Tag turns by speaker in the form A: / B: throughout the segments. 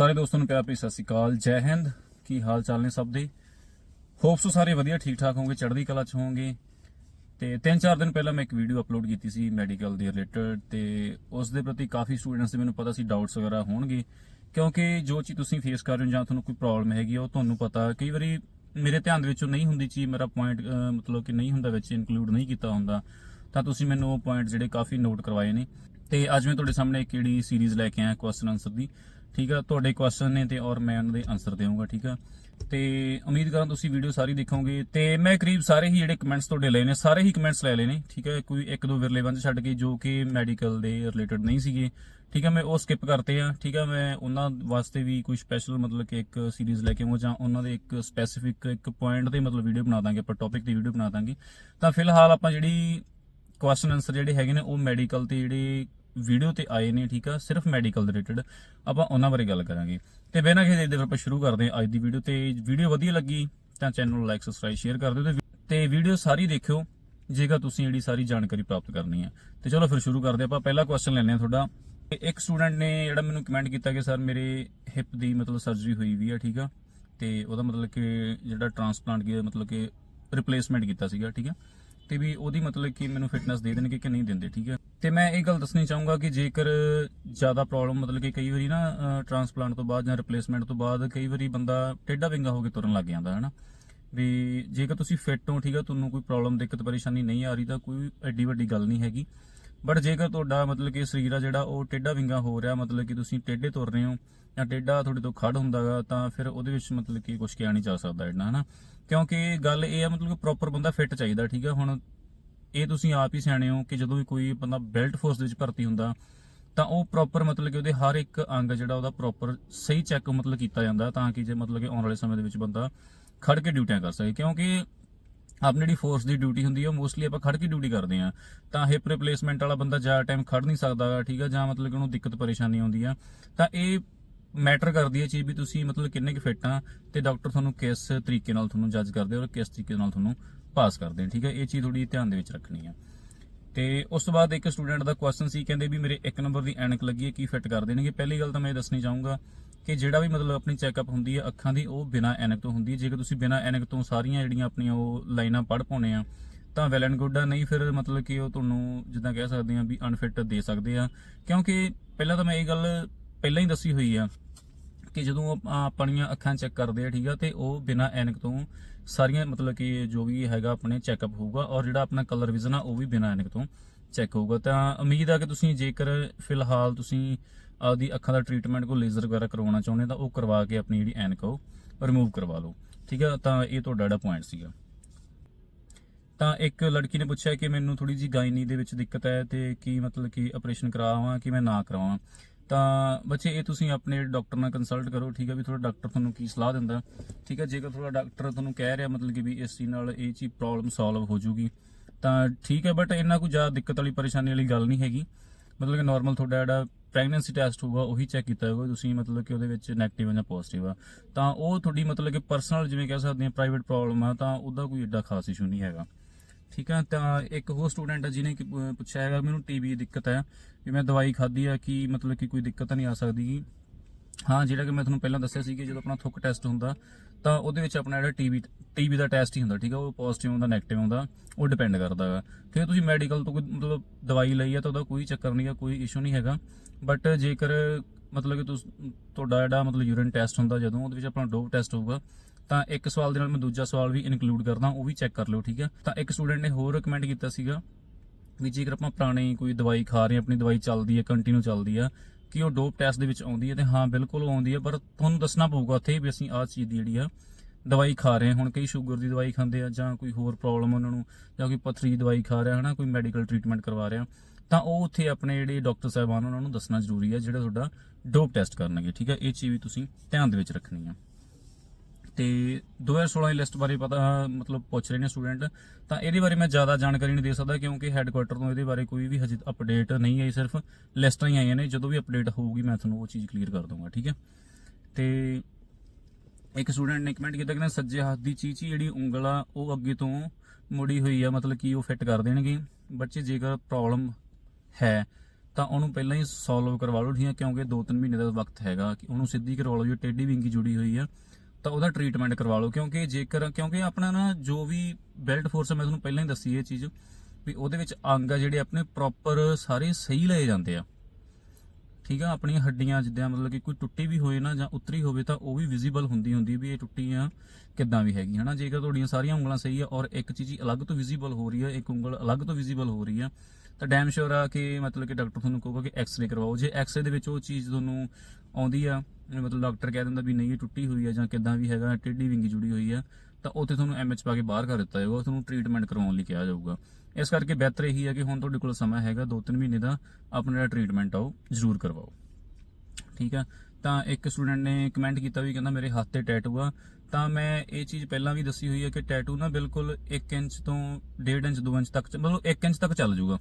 A: ਸਾਰੇ ਦੋਸਤਾਂ ਨੂੰ ਪਿਆਰ ਭਰੀ ਸਤਿ ਸ਼੍ਰੀ ਅਕਾਲ, ਜੈ ਹਿੰਦ। ਕੀ ਹਾਲ ਚਾਲ ਨੇ ਸਭ ਦੇ? ਹੋਪਸ ਸਾਰੇ ਵਧੀਆ, ਠੀਕ ਠਾਕ ਹੋਵੋਗੇ ਚੜ੍ਹਦੀ ਕਲਾ ਚ ਹੋਵੋਗੇ ਤੇ 3-4 ਦਿਨ ਪਹਿਲਾਂ ਮੈਂ ਇੱਕ ਵੀਡੀਓ ਅਪਲੋਡ ਕੀਤੀ ਸੀ ਮੈਡੀਕਲ ਦੇ ਰਿਲੇਟਡ ਤੇ ਉਸ ਦੇ ਪ੍ਰਤੀ ਕਾਫੀ ਸਟੂਡੈਂਟਸ ਦੇ ਮੈਨੂੰ ਪਤਾ ਸੀ ਡਾਊਟਸ ਵਗੈਰਾ ਹੋਣਗੇ। ਕਿਉਂਕਿ ਜੋ ਚੀਜ਼ ਤੁਸੀਂ ਫੇਸ ਕਰ ਰਹੇ ਹੋ ਜਾਂ ਤੁਹਾਨੂੰ ਕੋਈ ਪ੍ਰੋਬਲਮ ਹੈਗੀ ਉਹ ਤੁਹਾਨੂੰ ਪਤਾ। ਕਈ ਵਾਰੀ ਮੇਰੇ ਧਿਆਨ ਦੇ ਵਿੱਚੋਂ ਨਹੀਂ ਹੁੰਦੀ ਚੀਜ਼, ਮੇਰਾ ਪੁਆਇੰਟ ਮਤਲਬ ਕਿ ਨਹੀਂ ਹੁੰਦਾ ਵਿੱਚ ਇਨਕਲੂਡ ਨਹੀਂ ਕੀਤਾ ਹੁੰਦਾ। ਤਾਂ ਤੁਸੀਂ ਮੈਨੂੰ ਉਹ ਪੁਆਇੰਟ ਜਿਹੜੇ ਕਾਫੀ ਨੋਟ ਕਰਵਾਏ ਨੇ। ਤੇ ਅੱਜ ਮੈਂ ਤੁਹਾਡੇ ਸਾਹਮਣੇ ਇੱਕ ਜਿਹੜੀ ਸੀਰੀਜ਼ ਲੈ ਕੇ ਆਇਆ ਕੁਐਸਚਨ ਆਨਸਰ ਦੀ। ਠੀਕ ਆ? ਤੁਹਾਡੇ ਕੁਐਸਚਨ ਨੇ ਤੇ ਔਰ ਮੈਂ ਉਹਨਾਂ ਦੇ ਆਨਸਰ ਦੇਵਾਂਗਾ, ਠੀਕ ਆ? ਤੇ ਉਮੀਦ ਕਰਾਂ ਤੁਸੀਂ ਵੀਡੀਓ ਸਾਰੀ ਦੇਖੋਗੇ। ਤੇ ਮੈਂ ਕਰੀਬ ਸਾਰੇ ਹੀ ਜਿਹੜੇ ਕਮੈਂਟਸ ਤੁਹਾਡੇ ਲਏ ਨੇ, ਸਾਰੇ ਹੀ ਕਮੈਂਟਸ ਲੈ ਲਏ ਨੇ, ਠੀਕ ਹੈ ਕੋਈ ਇੱਕ ਦੋ ਵਿਰਲੇ ਬੰਦ ਛੱਡ ਕੇ ਜੋ ਕਿ ਮੈਡੀਕਲ ਦੇ ਰਿਲੇਟਡ ਨਹੀਂ ਸੀਗੇ, ਠੀਕ ਹੈ ਮੈਂ ਉਹ ਸਕਿਪ ਕਰਤੇ ਆ, ਠੀਕ ਹੈ ਮੈਂ ਉਹਨਾਂ ਵਾਸਤੇ ਵੀ ਕੋਈ ਸਪੈਸ਼ਲ ਮਤਲਬ ਕਿ ਇੱਕ ਸੀਰੀਜ਼ ਲੈ ਕੇ ਆਵਾਂ ਜਾਂ ਉਹਨਾਂ ਦੇ ਇੱਕ ਸਪੈਸੀਫਿਕ ਇੱਕ ਪੁਆਇੰਟ ਦੇ ਮਤਲਬ ਵੀਡੀਓ ਬਣਾ ਦਾਂਗੇ, ਆਪਾਂ ਟੌਪਿਕ ਦੀ ਵੀਡੀਓ ਬਣਾ ਦਾਂਗੇ। ਤਾਂ ਫਿਲਹਾਲ ਆਪਾਂ ਜਿਹੜੀ ਕੁਐਸਚਨ ਆਨਸਰ ਜਿਹੜੇ ਹੈਗੇ ਨੇ, ਉਹ ਮੈਡੀਕਲ ਤੇ ਜਿਹੜੇ ਵੀਡੀਓ ਤੇ ਆਏ ਨੇ, ਠੀਕ ਆ? ਸਿਰਫ ਮੈਡੀਕਲ ਦੇ ਰਿਲੇਟਡ ਆਪਾਂ ਉਹਨਾਂ ਬਾਰੇ ਗੱਲ ਕਰਾਂਗੇ। ਤੇ ਬਿਨਾਂ ਕਿਸੇ ਦੇ ਆਪਾਂ ਸ਼ੁਰੂ ਕਰਦੇ ਹਾਂ ਅੱਜ ਦੀ ਵੀਡੀਓ ਤੇ। ਵੀਡੀਓ ਵਧੀਆ ਲੱਗੀ ਤਾਂ ਚੈਨਲ ਨੂੰ ਲਾਈਕ ਸਬਸਕ੍ਰਾਈਬ ਸ਼ੇਅਰ ਕਰ ਦਿਓ ਤੇ ਵੀਡੀਓ ਸਾਰੀ ਦੇਖਿਓ, ਜੇਕਰ ਤੁਸੀਂ ਜਿਹੜੀ ਸਾਰੀ ਜਾਣਕਾਰੀ ਪ੍ਰਾਪਤ ਕਰਨੀ ਹੈ ਤੇ ਚਲੋ ਫਿਰ ਸ਼ੁਰੂ ਕਰਦੇ ਆਪਾਂ ਪਹਿਲਾ ਕੁਐਸਚਨ ਲੈਣੇ ਆ ਤੁਹਾਡਾ। ਇੱਕ ਸਟੂਡੈਂਟ ਨੇ ਜਿਹੜਾ ਮੈਨੂੰ ਕਮੈਂਟ ਕੀਤਾ ਕਿ ਸਰ ਮੇਰੇ ਹਿਪ ਦੀ ਮਤਲਬ ਸਰਜਰੀ ਹੋਈ ਵੀ ਆ, ਠੀਕ ਆ? ਤੇ ਉਹਦਾ ਮਤਲਬ ਕਿ ਜਿਹੜਾ ਟ੍ਰਾਂਸਪਲਾਂਟ ਕੀ ਮਤਲਬ ਕਿ ਰਿਪਲੇਸਮੈਂਟ ਕੀਤਾ ਸੀਗਾ, ਠੀਕ ਆ? ਤੇ ਵੀ ਉਹਦੀ ਮਤਲਬ ਕਿ ਮੈਨੂੰ ਫਿਟਨੈਸ ਦੇ ਦੇਣਗੇ ਕਿ ਨਹੀਂ ਦਿੰਦੇ, ਠੀਕ ਹੈ? ਤੇ ਮੈਂ ਇਹ ਗੱਲ ਦੱਸਣੀ ਚਾਹੂੰਗਾ ਕਿ ਜੇਕਰ ਜ਼ਿਆਦਾ ਪ੍ਰੋਬਲਮ ਮਤਲਬ ਕਿ ਕਈ ਵਾਰੀ ਨਾ ਟ੍ਰਾਂਸਪਲਾਂਟ ਤੋਂ ਬਾਅਦ ਜਾਂ ਰਿਪਲੇਸਮੈਂਟ ਤੋਂ ਬਾਅਦ ਕਈ ਵਾਰੀ ਬੰਦਾ ਟੇਢਾ ਵਿੰਗਾ ਹੋ ਕੇ ਤੁਰਨ ਲੱਗ ਜਾਂਦਾ ਹੈ ਨਾ ਵੀ ਜੇਕਰ ਤੁਸੀਂ ਫਿੱਟ ਹੋ, ਠੀਕ ਹੈ, ਤੁਹਾਨੂੰ ਕੋਈ ਪ੍ਰੋਬਲਮ ਦਿੱਕਤ, ਪਰੇਸ਼ਾਨੀ ਨਹੀਂ ਆ ਰਹੀ ਤਾਂ ਕੋਈ ਐਡੀ ਵੱਡੀ ਗੱਲ ਨਹੀਂ ਹੈਗੀ। ਬਟ ਜੇਕਰ ਤੁਹਾਡਾ ਮਤਲਬ ਕਿ ਸਰੀਰ ਆ ਜਿਹੜਾ ਉਹ ਟੇਢਾ ਵਿੰਗਾ ਹੋ ਰਿਹਾ, ਮਤਲਬ ਕਿ ਤੁਸੀਂ ਟੇਢੇ ਤੁਰ ਰਹੇ ਹੋ ਜਾਂ ਟੇਢਾ ਤੁਹਾਡੇ ਤੋਂ ਖੜ ਹੁੰਦਾਗਾ ਤਾਂ ਫਿਰ ਉਹਦੇ ਵਿੱਚ ਮਤਲਬ ਕਿ ਕੁਝ ਕਿਹਾ ਨਹੀਂ ਜਾ ਸਕਦਾ ਇੰਨਾ ਹਨਾ। ਕਿਉਂਕਿ ਗੱਲ ਇਹ ਆ ਮਤਲਬ ਕਿ ਪ੍ਰੋਪਰ ਬੰਦਾ ਫਿੱਟ ਚਾਹੀਦਾ, ਠੀਕ ਹੈ ਹੁਣ ਇਹ ਤੁਸੀਂ ਆਪ ਹੀ ਸਿਆਣੇ ਹੋ ਕਿ ਜਦੋਂ ਵੀ ਕੋਈ ਬੰਦਾ ਬੈਲਟ ਫੋਰਸ ਦੇ ਵਿੱਚ ਭਰਤੀ ਹੁੰਦਾ, ਤਾਂ ਉਹ ਪ੍ਰੋਪਰ ਮਤਲਬ ਕਿ ਉਹਦੇ ਹਰ ਇੱਕ ਅੰਗ ਜਿਹੜਾ ਉਹਦਾ ਪ੍ਰੋਪਰ ਸਹੀ ਚੈੱਕ ਮਤਲਬ ਕੀਤਾ ਜਾਂਦਾ, ਤਾਂ ਕਿ ਜੇ ਮਤਲਬ ਕਿ ਆਉਣ ਵਾਲੇ ਸਮੇਂ ਦੇ ਵਿੱਚ ਬੰਦਾ ਖੜ ਕੇ ਡਿਊਟੀਆਂ ਕਰ ਸਕੇ। ਕਿਉਂਕਿ ਆਪਣੀ ਜਿਹੜੀ ਫੋਰਸ ਦੀ ਡਿਊਟੀ ਹੁੰਦੀ ਹੈ ਮੋਸਟਲੀ ਆਪਾਂ ਖੜ ਕੇ ਡਿਊਟੀ ਕਰਦੇ ਆ। ਤਾਂ ਹਿਪ ਰਿਪਲੇਸਮੈਂਟ ਵਾਲਾ ਬੰਦਾ ਜ਼ਿਆਦਾ ਟਾਈਮ ਖੜ ਨਹੀਂ ਸਕਦਾ ਠੀਕ ਆ? ਜਾਂ ਮਤਲਬ ਕਿ ਉਹਨੂੰ ਦਿੱਕਤ ਪਰੇਸ਼ਾਨੀ ਆਉਂਦੀ ਆ। ਤਾਂ ਇਹ ਮੈਟਰ ਕਰਦੀ ਹੈ ਚੀਜ਼ ਵੀ ਤੁਸੀਂ ਮਤਲਬ ਕਿੰਨੇ ਕੁ ਫਿੱਟ ਆ ਤੇ ਡਾਕਟਰ ਤੁਹਾਨੂੰ ਕਿਸ ਤਰੀਕੇ ਨਾਲ ਤੁਹਾਨੂੰ ਜੱਜ ਕਰਦੇ ਔਰ ਕਿਸ ਤਰੀਕੇ ਨਾਲ ਤੁਹਾਨੂੰ ਪਾਸ ਕਰਦੇ ਠੀਕ ਹੈ? ਇਹ ਚੀਜ਼ ਥੋੜੀ ਧਿਆਨ ਦੇ ਵਿੱਚ ਰੱਖਣੀ ਆ। ਤੇ ਉਸ ਤੋਂ ਬਾਅਦ ਇੱਕ ਸਟੂਡੈਂਟ ਦਾ ਕੁਐਸਚਨ ਸੀ, ਕਹਿੰਦੇ ਵੀ ਮੇਰੇ ਇੱਕ ਨੰਬਰ ਦੀ ਐਨਕ ਲੱਗੀ ਹੈ, ਕੀ ਫਿੱਟ ਕਰ ਦੇਣਗੇ ਪਹਿਲੀ ਗੱਲ ਤਾਂ ਮੈਂ ਇਹ ਦੱਸਣੀ ਚਾਹੂੰਗਾ ਕਿ ਜਿਹੜਾ ਵੀ ਮਤਲਬ ਆਪਣੀ ਚੈੱਕਅਪ ਹੁੰਦੀ ਹੈ, ਅੱਖਾਂ ਦੀ ਉਹ ਬਿਨਾ ਐਨਕ ਤੋਂ ਹੁੰਦੀ ਹੈ। ਜੇਕਰ ਤੁਸੀਂ ਬਿਨਾ ਐਨਕ ਤੋਂ ਸਾਰੀਆਂ ਜਿਹੜੀਆਂ ਆਪਣੀਆਂ ਉਹ ਲਾਈਨਾਂ ਪੜ੍ਹ ਪਾਉਣੇ ਆ, ਤਾਂ ਵੈਲ ਐਂਡ ਗੁੱਡ ਆ। ਨਹੀਂ ਫਿਰ ਮਤਲਬ ਕਿ ਉਹ ਤੁਹਾਨੂੰ ਜਿੱਦਾਂ ਕਹਿ ਸਕਦੇ ਆ ਵੀ ਅਨਫਿਟ ਦੇ ਸਕਦੇ ਆ। ਕਿਉਂਕਿ ਪਹਿਲਾਂ ਤਾਂ ਮੈਂ ਇਹ ਗੱਲ ਪਹਿਲਾਂ ਹੀ ਦੱਸੀ ਹੋਈ ਆ ਕਿ ਜਦੋਂ ਆਪਾਂ ਆਪਣੀਆਂ ਅੱਖਾਂ ਚੈੱਕ ਕਰਦੇ ਆ, ਠੀਕ ਆ, ਤੇ ਉਹ ਬਿਨਾ ਐਨਕ ਤੋਂ ਸਾਰੀਆਂ ਮਤਲਬ ਕਿ ਜੋ ਵੀ ਹੈਗਾ ਆਪਣੇ ਚੈੱਕਅਪ ਹੋਊਗਾ ਔਰ ਜਿਹੜਾ ਆਪਣਾ ਕਲਰ ਵਿਜ਼ਨ ਆ, ਉਹ ਵੀ ਬਿਨਾ ਐਨਕ ਤੋਂ ਚੈੱਕ ਹੋਊਗਾ। ਤਾਂ ਉਮੀਦ ਆ ਕਿ ਤੁਸੀਂ ਜੇਕਰ ਫਿਲਹਾਲ ਤੁਸੀਂ ਆਪਦੀ ਅੱਖਾਂ ਦਾ ਟ੍ਰੀਟਮੈਂਟ ਕੋ ਲੇਜ਼ਰ ਵਗੈਰਾ ਕਰਵਾਉਣਾ ਚਾਹੁੰਦੇ ਤਾਂ ਉਹ ਕਰਵਾ ਕੇ ਆਪਣੀ ਜਿਹੜੀ ਐਨਕ ਆ, ਉਹ ਰਿਮੂਵ ਕਰਵਾ ਲਓ। ਠੀਕ ਆ, ਤਾਂ ਇਹ ਤੁਹਾਡਾ ਜਿਹੜਾ ਪੁਆਇੰਟ ਸੀਗਾ। ਤਾਂ ਇੱਕ ਲੜਕੀ ਨੇ ਪੁੱਛਿਆ ਕਿ ਮੈਨੂੰ ਥੋੜੀ ਜੀ ਗਾਇਨੀ ਦੇ ਵਿੱਚ ਦਿੱਕਤ ਹੈ ਤੇ ਕੀ ਮਤਲਬ ਕਿ ਆਪਰੇਸ਼ਨ ਕਰਾਵਾਂ ਕਿ ਮੈਂ ਨਾ ਕਰਾਵਾਂ। ਤਾਂ ਬੱਚੇ, ਇਹ ਤੁਸੀਂ ਆਪਣੇ ਡਾਕਟਰ ਨਾਲ ਕੰਸਲਟ ਕਰੋ, ਠੀਕ ਹੈ ਵੀ ਤੁਹਾਡਾ ਡਾਕਟਰ ਤੁਹਾਨੂੰ ਕੀ ਸਲਾਹ ਦਿੰਦਾ। ਠੀਕ ਹੈ, ਜੇਕਰ ਤੁਹਾਡਾ ਡਾਕਟਰ ਤੁਹਾਨੂੰ ਕਹਿ ਰਿਹਾ, ਮਤਲਬ ਕਿ ਵੀ ਇਸ ਚੀਜ਼ ਨਾਲ ਇਹ ਚੀਜ਼ ਪ੍ਰੋਬਲਮ ਸੋਲਵ ਹੋ ਜੂਗੀ, ਤਾਂ ਠੀਕ ਹੈ ਬਟ ਇੰਨਾ ਕੋਈ ਜ਼ਿਆਦਾ ਦਿੱਕਤ ਵਾਲੀ ਪਰੇਸ਼ਾਨੀ ਵਾਲੀ ਗੱਲ ਨਹੀਂ ਹੈਗੀ। ਮਤਲਬ ਕਿ ਨਾਰਮਲ ਤੁਹਾਡਾ ਜਿਹੜਾ ਪ੍ਰੈਗਨੈਂਸੀ ਟੈਸਟ ਹੋਊਗਾ, ਉਹੀ ਚੈੱਕ ਕੀਤਾ ਹੋਊਗਾ, ਤੁਸੀਂ ਮਤਲਬ ਕਿ ਉਹਦੇ ਵਿੱਚ 네ਗੇਟਿਵ ਜਾਂ ਪੋਜ਼ਿਟਿਵ ਆ। ਤਾਂ ਉਹ ਤੁਹਾਡੀ ਮਤਲਬ ਕਿ ਪਰਸਨਲ ਜਿਵੇਂ ਕਹਿ ਸਕਦੇ ਆ ਪ੍ਰਾਈਵੇਟ ਪ੍ਰੋਬਲਮ ਆ, ਤਾਂ ਉਹਦਾ ਕੋਈ ਏਡਾ ਖਾਸ ਇਸ਼ੂ ਨਹੀਂ ਹੈਗਾ। ਠੀਕ ਆ ਤਾਂ ਇੱਕ ਹੋਰ ਸਟੂਡੈਂਟ ਹੈ ਜਿਹਨੇ ਕਿ ਪੁੱਛਿਆ ਹੈਗਾ, ਮੈਨੂੰ ਟੀਬੀ ਦੀ ਦਿੱਕਤ ਹੈ, ਵੀ ਮੈਂ ਦਵਾਈ ਖਾਧੀ ਆ ਕਿ ਮਤਲਬ ਕਿ ਕੋਈ ਦਿੱਕਤ ਤਾਂ ਨਹੀਂ ਆ ਸਕਦੀ ਹਾਂ, ਜਿਹੜਾ ਕਿ ਮੈਂ ਤੁਹਾਨੂੰ ਪਹਿਲਾਂ ਦੱਸਿਆ ਸੀ ਕਿ ਜਦੋਂ ਆਪਣਾ ਥੁੱਕ ਟੈਸਟ ਹੁੰਦਾ, ਤਾਂ ਉਹਦੇ ਵਿੱਚ ਆਪਣਾ ਜਿਹੜਾ ਟੀਬੀ ਟੀਬੀ ਦਾ ਟੈਸਟ ਹੀ ਹੁੰਦਾ, ਠੀਕ ਆ? ਉਹ ਪੋਜ਼ਿਟਿਵ ਆਉਂਦਾ ਨੈਗੇਟਿਵ ਆਉਂਦਾ ਉਹ ਡਿਪੈਂਡ ਕਰਦਾ ਹੈ ਫਿਰ ਤੁਸੀਂ ਮੈਡੀਕਲ ਤੋਂ ਕੋਈ ਮਤਲਬ ਦਵਾਈ ਲਈ ਆ, ਤਾਂ ਉਹਦਾ ਕੋਈ ਚੱਕਰ ਨਹੀਂ ਹੈ ਕੋਈ ਇਸ਼ੂ ਨਹੀਂ ਹੈਗਾ। ਬਟ ਜੇਕਰ ਮਤਲਬ ਕਿ ਤੁਹਾਡਾ ਜਿਹੜਾ ਮਤਲਬ ਯੂਰਿਨ ਟੈਸਟ ਹੁੰਦਾ, ਜਦੋਂ ਉਹਦੇ ਵਿੱਚ ਆਪਣਾ ਡੋਪ ਟੈਸਟ ਹੋਊਗਾ ਤਾਂ ਇੱਕ ਸਵਾਲ ਦੇ ਨਾਲ ਮੈਂ ਦੂਜਾ ਸਵਾਲ ਵੀ ਇਨਕਲੂਡ ਕਰਦਾ, ਉਹ ਵੀ ਚੈੱਕ ਕਰ ਲਿਓ, ਠੀਕ ਹੈ? ਤਾਂ ਇੱਕ ਸਟੂਡੈਂਟ ਨੇ ਹੋਰ ਰეკਮੈਂਡ ਕੀਤਾ ਸੀਗਾ ਵੀ ਜੇਕਰ ਆਪਾਂ ਪੁਰਾਣੀ ਕੋਈ ਦਵਾਈ ਖਾ ਰਹੇ ਹਾਂ, ਆਪਣੀ ਦਵਾਈ ਚੱਲਦੀ ਹੈ ਕੰਟੀਨਿਊ ਚੱਲਦੀ ਆ ਕਿ ਉਹ ਡੋਪ ਟੈਸਟ ਦੇ ਵਿੱਚ ਆਉਂਦੀ ਹੈ, ਤੇ ਹਾਂ, ਬਿਲਕੁਲ ਉਹ ਆਉਂਦੀ ਹੈ, ਪਰ ਤੁਹਾਨੂੰ ਦੱਸਣਾ ਪਊਗਾ ਉੱਥੇ ਵੀ ਅਸੀਂ ਆਹ ਚੀਜ਼ ਦੀ ਜਿਹੜੀ ਆ, ਦਵਾਈ ਖਾ ਰਹੇ ਹਾਂ। ਹੁਣ ਕਈ ਸ਼ੂਗਰ ਦੀ ਦਵਾਈ ਖਾਂਦੇ ਆ ਜਾਂ ਕੋਈ ਹੋਰ ਪ੍ਰੋਬਲਮ ਉਹਨਾਂ ਨੂੰ, ਜਾਂ ਕੋਈ ਪਥਰੀ ਦੀ ਦਵਾਈ ਖਾ ਰਿਹਾ, ਹਨਾ, ਕੋਈ ਮੈਡੀਕਲ ਟ੍ਰੀਟਮੈਂਟ ਕਰਵਾ ਰਿਹਾ, ਤਾਂ ਉਹ ਉੱਥੇ ਆਪਣੇ ਜਿਹੜੇ ਡਾਕਟਰ ਸਾਹਿਬਾਨ, ਉਹਨਾਂ ਨੂੰ ਦੱਸਣਾ ਜ਼ਰੂਰੀ ਹੈ, ਜਿਹੜਾ ਤੁਹਾਡਾ ਡੋਪ ਟੈਸਟ ਕਰਨਗੇ, ਠੀਕ ਹੈ? ਇਹ ਚੀਜ਼ ਵੀ ਤੁਸੀਂ ਧਿਆਨ ਦੇ ਵਿੱਚ ਰੱਖਣੀ ਆ ਤੇ 2016 ਦੀ ਲਿਸਟ ਬਾਰੇ ਪਤਾ, ਮਤਲਬ ਪੁੱਛ ਰਹੇ ਨੇ ਸਟੂਡੈਂਟ ਤਾਂ ਇਹਦੇ ਬਾਰੇ ਮੈਂ ਜ਼ਿਆਦਾ ਜਾਣਕਾਰੀ ਨਹੀਂ ਦੇ ਸਕਦਾ ਕਿਉਂਕਿ ਹੈੱਡਕੁਆਟਰ ਤੋਂ ਇਹਦੇ ਬਾਰੇ ਕੋਈ ਵੀ ਹਜੇ ਅਪਡੇਟ ਨਹੀਂ ਆਈ, ਸਿਰਫ ਲਿਸਟਾਂ ਹੀ ਆਈਆਂ ਨੇ, ਜਦੋਂ ਵੀ ਅਪਡੇਟ ਹੋਊਗੀ ਮੈਂ ਤੁਹਾਨੂੰ ਉਹ ਚੀਜ਼ ਕਲੀਅਰ ਕਰ ਦੂੰਗਾ ਠੀਕ ਹੈ? ਤੇ ਇੱਕ ਸਟੂਡੈਂਟ ਨੇ ਕਮੈਂਟ ਕੀਤਾ ਕਿ ਸੱਜੇ ਹੱਥ ਦੀ ਚੀਚੀ ਜਿਹੜੀ ਉਂਗਲ ਆ, ਉਹ ਅੱਗੇ ਤੋਂ ਮੁੜੀ ਹੋਈ ਆ, ਮਤਲਬ ਕਿ ਉਹ ਫਿੱਟ ਕਰ ਦੇਣਗੇ। ਬੱਚੇ ਜੇਕਰ ਪ੍ਰੋਬਲਮ ਹੈ, ਤਾਂ ਉਹਨੂੰ ਪਹਿਲਾਂ ਹੀ ਸੋਲਵ ਕਰਵਾ ਲਓ, ਠੀਕ ਹੈ? ਕਿਉਂਕਿ 2-3 ਮਹੀਨੇ ਦਾ ਵਕਤ ਹੈਗਾ ਕਿ ਉਹਨੂੰ ਸਿੱਧੀ ਕਰਵਾ ਲਓ, ਜੇ ਟੇਢੀ ਵਿੰਗੀ ਜੁੜੀ ਹੋਈ ਆ ਤਾਂ ਉਹਦਾ ਟ੍ਰੀਟਮੈਂਟ ਕਰਵਾ ਲਓ, ਕਿਉਂਕਿ ਜੇਕਰ, ਕਿਉਂਕਿ ਆਪਣਾ ਨਾ ਜੋ ਵੀ ਬੈਲਟ ਫੋਰਸ ਮੈਂ ਤੁਹਾਨੂੰ ਪਹਿਲਾਂ ਹੀ ਦੱਸੀ ਇਹ ਚੀਜ਼ ਵੀ ਉਹਦੇ ਵਿੱਚ ਅੰਗ ਆ ਜਿਹੜੇ ਆਪਣੇ ਪ੍ਰੋਪਰ ਸਾਰੇ ਸਹੀ ਲਏ ਜਾਂਦੇ ਆ। ਠੀਕ ਆ, ਆਪਣੀਆਂ ਹੱਡੀਆਂ ਜਿੱਦਾਂ ਮਤਲਬ ਕਿ ਕੋਈ ਟੁੱਟੀ ਵੀ ਹੋਏ ਨਾ ਜਾਂ ਉਤਰੀ ਹੋਵੇ ਤਾਂ ਉਹ ਵੀ ਵਿਜ਼ੀਬਲ ਹੁੰਦੀ ਹੁੰਦੀ ਵੀ ਇਹ ਟੁੱਟੀਆਂ ਕਿੱਦਾਂ ਵੀ ਹੈਗੀ ਹਨਾ? ਜੇਕਰ ਤੁਹਾਡੀਆਂ ਸਾਰੀਆਂ ਉਂਗਲਾਂ ਸਹੀ ਆ ਔਰ ਇੱਕ ਚੀਜ਼ ਅਲੱਗ ਤੋਂ ਵਿਜ਼ੀਬਲ ਹੋ ਰਹੀ ਆ, ਇੱਕ ਉਂਗਲ ਅਲੱਗ ਤੋਂ ਵਿਜ਼ੀਬਲ ਹੋ ਰਹੀ ਆ ਤਾਂ ਡੈਮ ਸ਼ੋਰ ਆ ਕਿ ਮਤਲਬ ਕਿ ਡਾਕਟਰ ਤੁਹਾਨੂੰ ਕਹੂਗਾ ਕਿ ਐਕਸ-ਰੇ ਕਰਵਾਓ। ਜੇ ਐਕਸ-ਰੇ ਦੇ ਵਿੱਚ ਉਹ ਚੀਜ਼ ਤੁਹਾਨੂੰ ਆਉਂਦੀ ਆ, ਮਤਲਬ ਡਾਕਟਰ ਕਹਿ ਦਿੰਦਾ ਵੀ ਨਹੀਂ, ਇਹ ਟੁੱਟੀ ਹੋਈ ਆ ਜਾਂ ਕਿੱਦਾਂ ਵੀ ਹੈਗਾ ਟੇਢੀ ਵਿੰਗੀ ਜੁੜੀ ਹੋਈ ਆ, ਤਾਂ ਉੱਥੇ ਤੁਹਾਨੂੰ ਐਮਐਚ ਪਾ ਕੇ ਬਾਹਰ ਕਰ ਦਿੱਤਾ ਜਾਊਗਾ, ਤੁਹਾਨੂੰ ਟ੍ਰੀਟਮੈਂਟ ਕਰਵਾਉਣ ਲਈ ਕਿਹਾ ਜਾਊਗਾ। ਇਸ ਕਰਕੇ ਬਿਹਤਰ ਇਹੀ ਹੈ ਕਿ ਹੁਣ ਤੁਹਾਡੇ ਕੋਲ ਸਮਾਂ ਹੈਗਾ 2-3 ਮਹੀਨੇ ਦਾ, ਆਪਣਾ ਜਿਹੜਾ ਟ੍ਰੀਟਮੈਂਟ ਆ ਉਹ ਜ਼ਰੂਰ ਕਰਵਾਓ। ਠੀਕ ਆ? ਤਾਂ ਇੱਕ ਸਟੂਡੈਂਟ ਨੇ ਕਮੈਂਟ ਕੀਤਾ ਵੀ ਕਹਿੰਦਾ ਮੇਰੇ ਹੱਥ ਤੇ ਟੈਟੂ ਆ। ਤਾਂ ਮੈਂ ਇਹ ਚੀਜ਼ ਪਹਿਲਾਂ ਵੀ ਦੱਸੀ ਹੋਈ ਹੈ ਕਿ ਟੈਟੂ ਨਾ ਬਿਲਕੁਲ 1 ਇੰਚ ਤੋਂ 1.5 ਇੰਚ 2 ਇੰਚ ਤੱਕ ਮਤਲਬ 1 ਇੰਚ ਤੱਕ ਚੱਲ ਜਾਊਗਾ।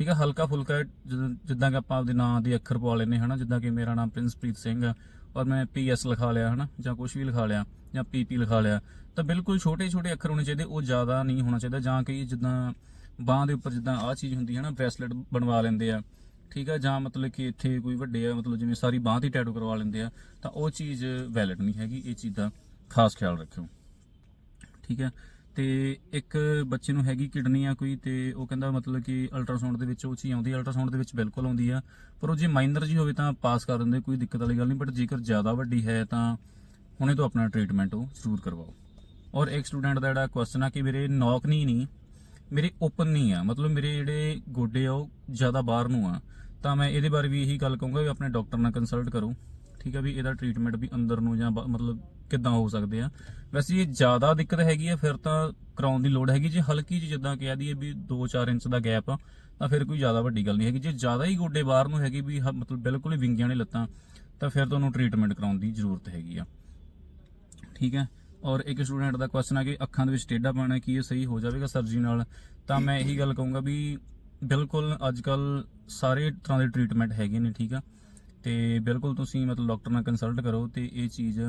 A: ਠੀਕ ਹੈ ਹਲਕਾ ਫੁਲਕਾ ਜਦੋਂ- ਜਿੱਦਾਂ ਕਿ ਆਪਾਂ ਆਪਦੇ ਨਾਂ ਦੇ ਅੱਖਰ ਪਵਾ ਲੈਨੇ ਹਨਾ, ਜਿੱਦਾਂ ਕਿ ਮੇਰਾ ਨਾਮ ਪ੍ਰਿੰਸਪ੍ਰੀਤ ਸਿੰਘ ਆ ਔਰ ਮੈਂ ਪੀਐਸ ਲਿਖਾ ਲਿਆ ਹਨਾ, ਜਾਂ ਕੁਝ ਵੀ ਲਿਖਾ ਲਿਆ, ਜਾਂ ਪੀਪੀ ਲਿਖਾ ਲਿਆ, ਤਾਂ ਬਿਲਕੁਲ ਛੋਟੇ ਛੋਟੇ ਅੱਖਰ ਹੋਣੇ ਚਾਹੀਦੇ, ਉਹ ਜ਼ਿਆਦਾ ਨਹੀਂ ਹੋਣਾ ਚਾਹੀਦਾ, ਜਾਂ ਕਿ ਜਿੱਦਾਂ ਬਾਹ ਦੇ ਉੱਪਰ ਜਿੱਦਾਂ ਆਹ ਚੀਜ਼ ਹੁੰਦੀ ਹੈ ਨਾ, ਬ੍ਰੈਸਲੇਟ ਬਣਵਾ ਲੈਂਦੇ ਆ, ਠੀਕ ਆ, ਜਾਂ ਮਤਲਬ ਕਿ ਇੱਥੇ ਕੋਈ ਵੱਡੇ ਆ, ਮਤਲਬ ਜਿਵੇਂ ਸਾਰੀ ਬਾਹ ਦੀ ਟੈਟੂ ਕਰਵਾ ਲੈਂਦੇ ਆ, ਤਾਂ ਉਹ ਚੀਜ਼ ਵੈਲਿਡ ਨਹੀਂ ਹੈਗੀ, ਇਹ ਚੀਜ਼ ਦਾ ਖਾਸ ਖਿਆਲ ਰੱਖਿਓ, ਠੀਕ ਹੈ ਤੇ ਇੱਕ ਬੱਚੇ ਨੂੰ ਹੈਗੀ ਕਿਡਨੀ ਆ ਕੋਈ ਤੇ ਉਹ ਕਹਿੰਦਾ ਮਤਲਬ ਕਿ ਅਲਟਰਾਸਾਊਂਡ ਦੇ ਵਿੱਚ ਉਹ ਚੀਜ਼ ਆਉਂਦੀ ਅਲਟਰਾਸਾਊਂਡ ਦੇ ਵਿੱਚ ਬਿਲਕੁਲ ਆਉਂਦੀ ਆ। ਪਰ ਉਹ ਜੇ ਮਾਈਨਰ ਜੀ ਹੋਵੇ ਤਾਂ ਪਾਸ ਕਰ ਦਿੰਦੇ, ਕੋਈ ਦਿੱਕਤ ਵਾਲੀ ਗੱਲ ਨਹੀਂ ਬਟ ਜੇਕਰ ਜ਼ਿਆਦਾ ਵੱਡੀ ਹੈ ਤਾਂ ਹੁਣੇ ਤੋਂ ਆਪਣਾ ਟ੍ਰੀਟਮੈਂਟ ਉਹ ਜ਼ਰੂਰ ਕਰਵਾਓ। ਔਰ ਇੱਕ ਸਟੂਡੈਂਟ ਦਾ ਜਿਹੜਾ ਕੁਐਸਚਨ ਆ ਕਿ ਮੇਰੇ ਨੌਕ ਨਹੀਂ ਨਹੀਂ ਮੇਰੇ ਓਪਨ ਨਹੀਂ ਆ, ਮਤਲਬ ਮੇਰੇ ਜਿਹੜੇ ਗੋਡੇ ਆ ਉਹ ਜ਼ਿਆਦਾ ਬਾਹਰ ਨੂੰ ਆ। ਤਾਂ ਮੈਂ ਇਹਦੇ ਬਾਰੇ ਵੀ ਇਹੀ ਗੱਲ ਕਹੂੰਗਾ ਵੀ ਆਪਣੇ ਡਾਕਟਰ ਨਾਲ ਕੰਸਲਟ ਕਰੋ, ਠੀਕ ਆ ਵੀ ਇਹਦਾ ਟ੍ਰੀਟਮੈਂਟ ਵੀ ਅੰਦਰ ਨੂੰ ਜਾਂ ਬਾ- ਮਤਲਬ ਕਿੱਦਾਂ ਹੋ ਸਕਦੇ ਆ। ਵੈਸੇ ਜੇ ਜ਼ਿਆਦਾ ਦਿੱਕਤ ਹੈਗੀ ਆ, ਫਿਰ ਤਾਂ ਕਰਾਉਣ ਦੀ ਲੋੜ ਹੈਗੀ। ਜੇ ਹਲਕੀ ਜਿਹੀ ਜਿੱਦਾਂ ਕਹਿ ਦਈਏ ਵੀ 2-4 ਇੰਚ ਦਾ ਗੈਪ ਆ, ਤਾਂ ਫਿਰ ਕੋਈ ਜ਼ਿਆਦਾ ਵੱਡੀ ਗੱਲ ਨਹੀਂ ਹੈਗੀ। ਜੇ ਜ਼ਿਆਦਾ ਹੀ ਗੋਡੇ ਬਾਹਰ ਨੂੰ ਹੈਗੀ ਵੀ ਹ- ਮਤਲਬ ਬਿਲਕੁਲ ਹੀ ਵਿੰਗੀਆਂ ਨੇ ਲੱਤਾਂ, ਤਾਂ ਫਿਰ ਤੁਹਾਨੂੰ ਟ੍ਰੀਟਮੈਂਟ ਕਰਾਉਣ ਦੀ ਜ਼ਰੂਰਤ ਹੈਗੀ ਆ। ਠੀਕ ਹੈ? ਔਰ ਇੱਕ ਸਟੂਡੈਂਟ ਦਾ ਕੁਐਸਚਨ ਆ ਕਿ ਅੱਖਾਂ ਦੇ ਵਿੱਚ ਟੇਢਾ ਪਾਣਾ ਕੀ ਇਹ ਸਹੀ ਹੋ ਜਾਵੇਗਾ ਸਰਜਰੀ ਨਾਲ? ਤਾਂ ਮੈਂ ਇਹੀ ਗੱਲ ਕਹੂੰਗਾ ਵੀ ਬਿਲਕੁਲ ਅੱਜ ਕੱਲ ਸਾਰੇ ਤਰ੍ਹਾਂ ਦੇ ਟ੍ਰੀਟਮੈਂਟ ਹੈਗੇ ਨੇ, ਠੀਕ ਆ? ਤੇ ਬਿਲਕੁਲ ਤੁਸੀਂ ਮਤਲਬ ਡਾਕਟਰ ਨਾਲ ਕੰਸਲਟ ਕਰੋ ਤੇ ਇਹ ਚੀਜ਼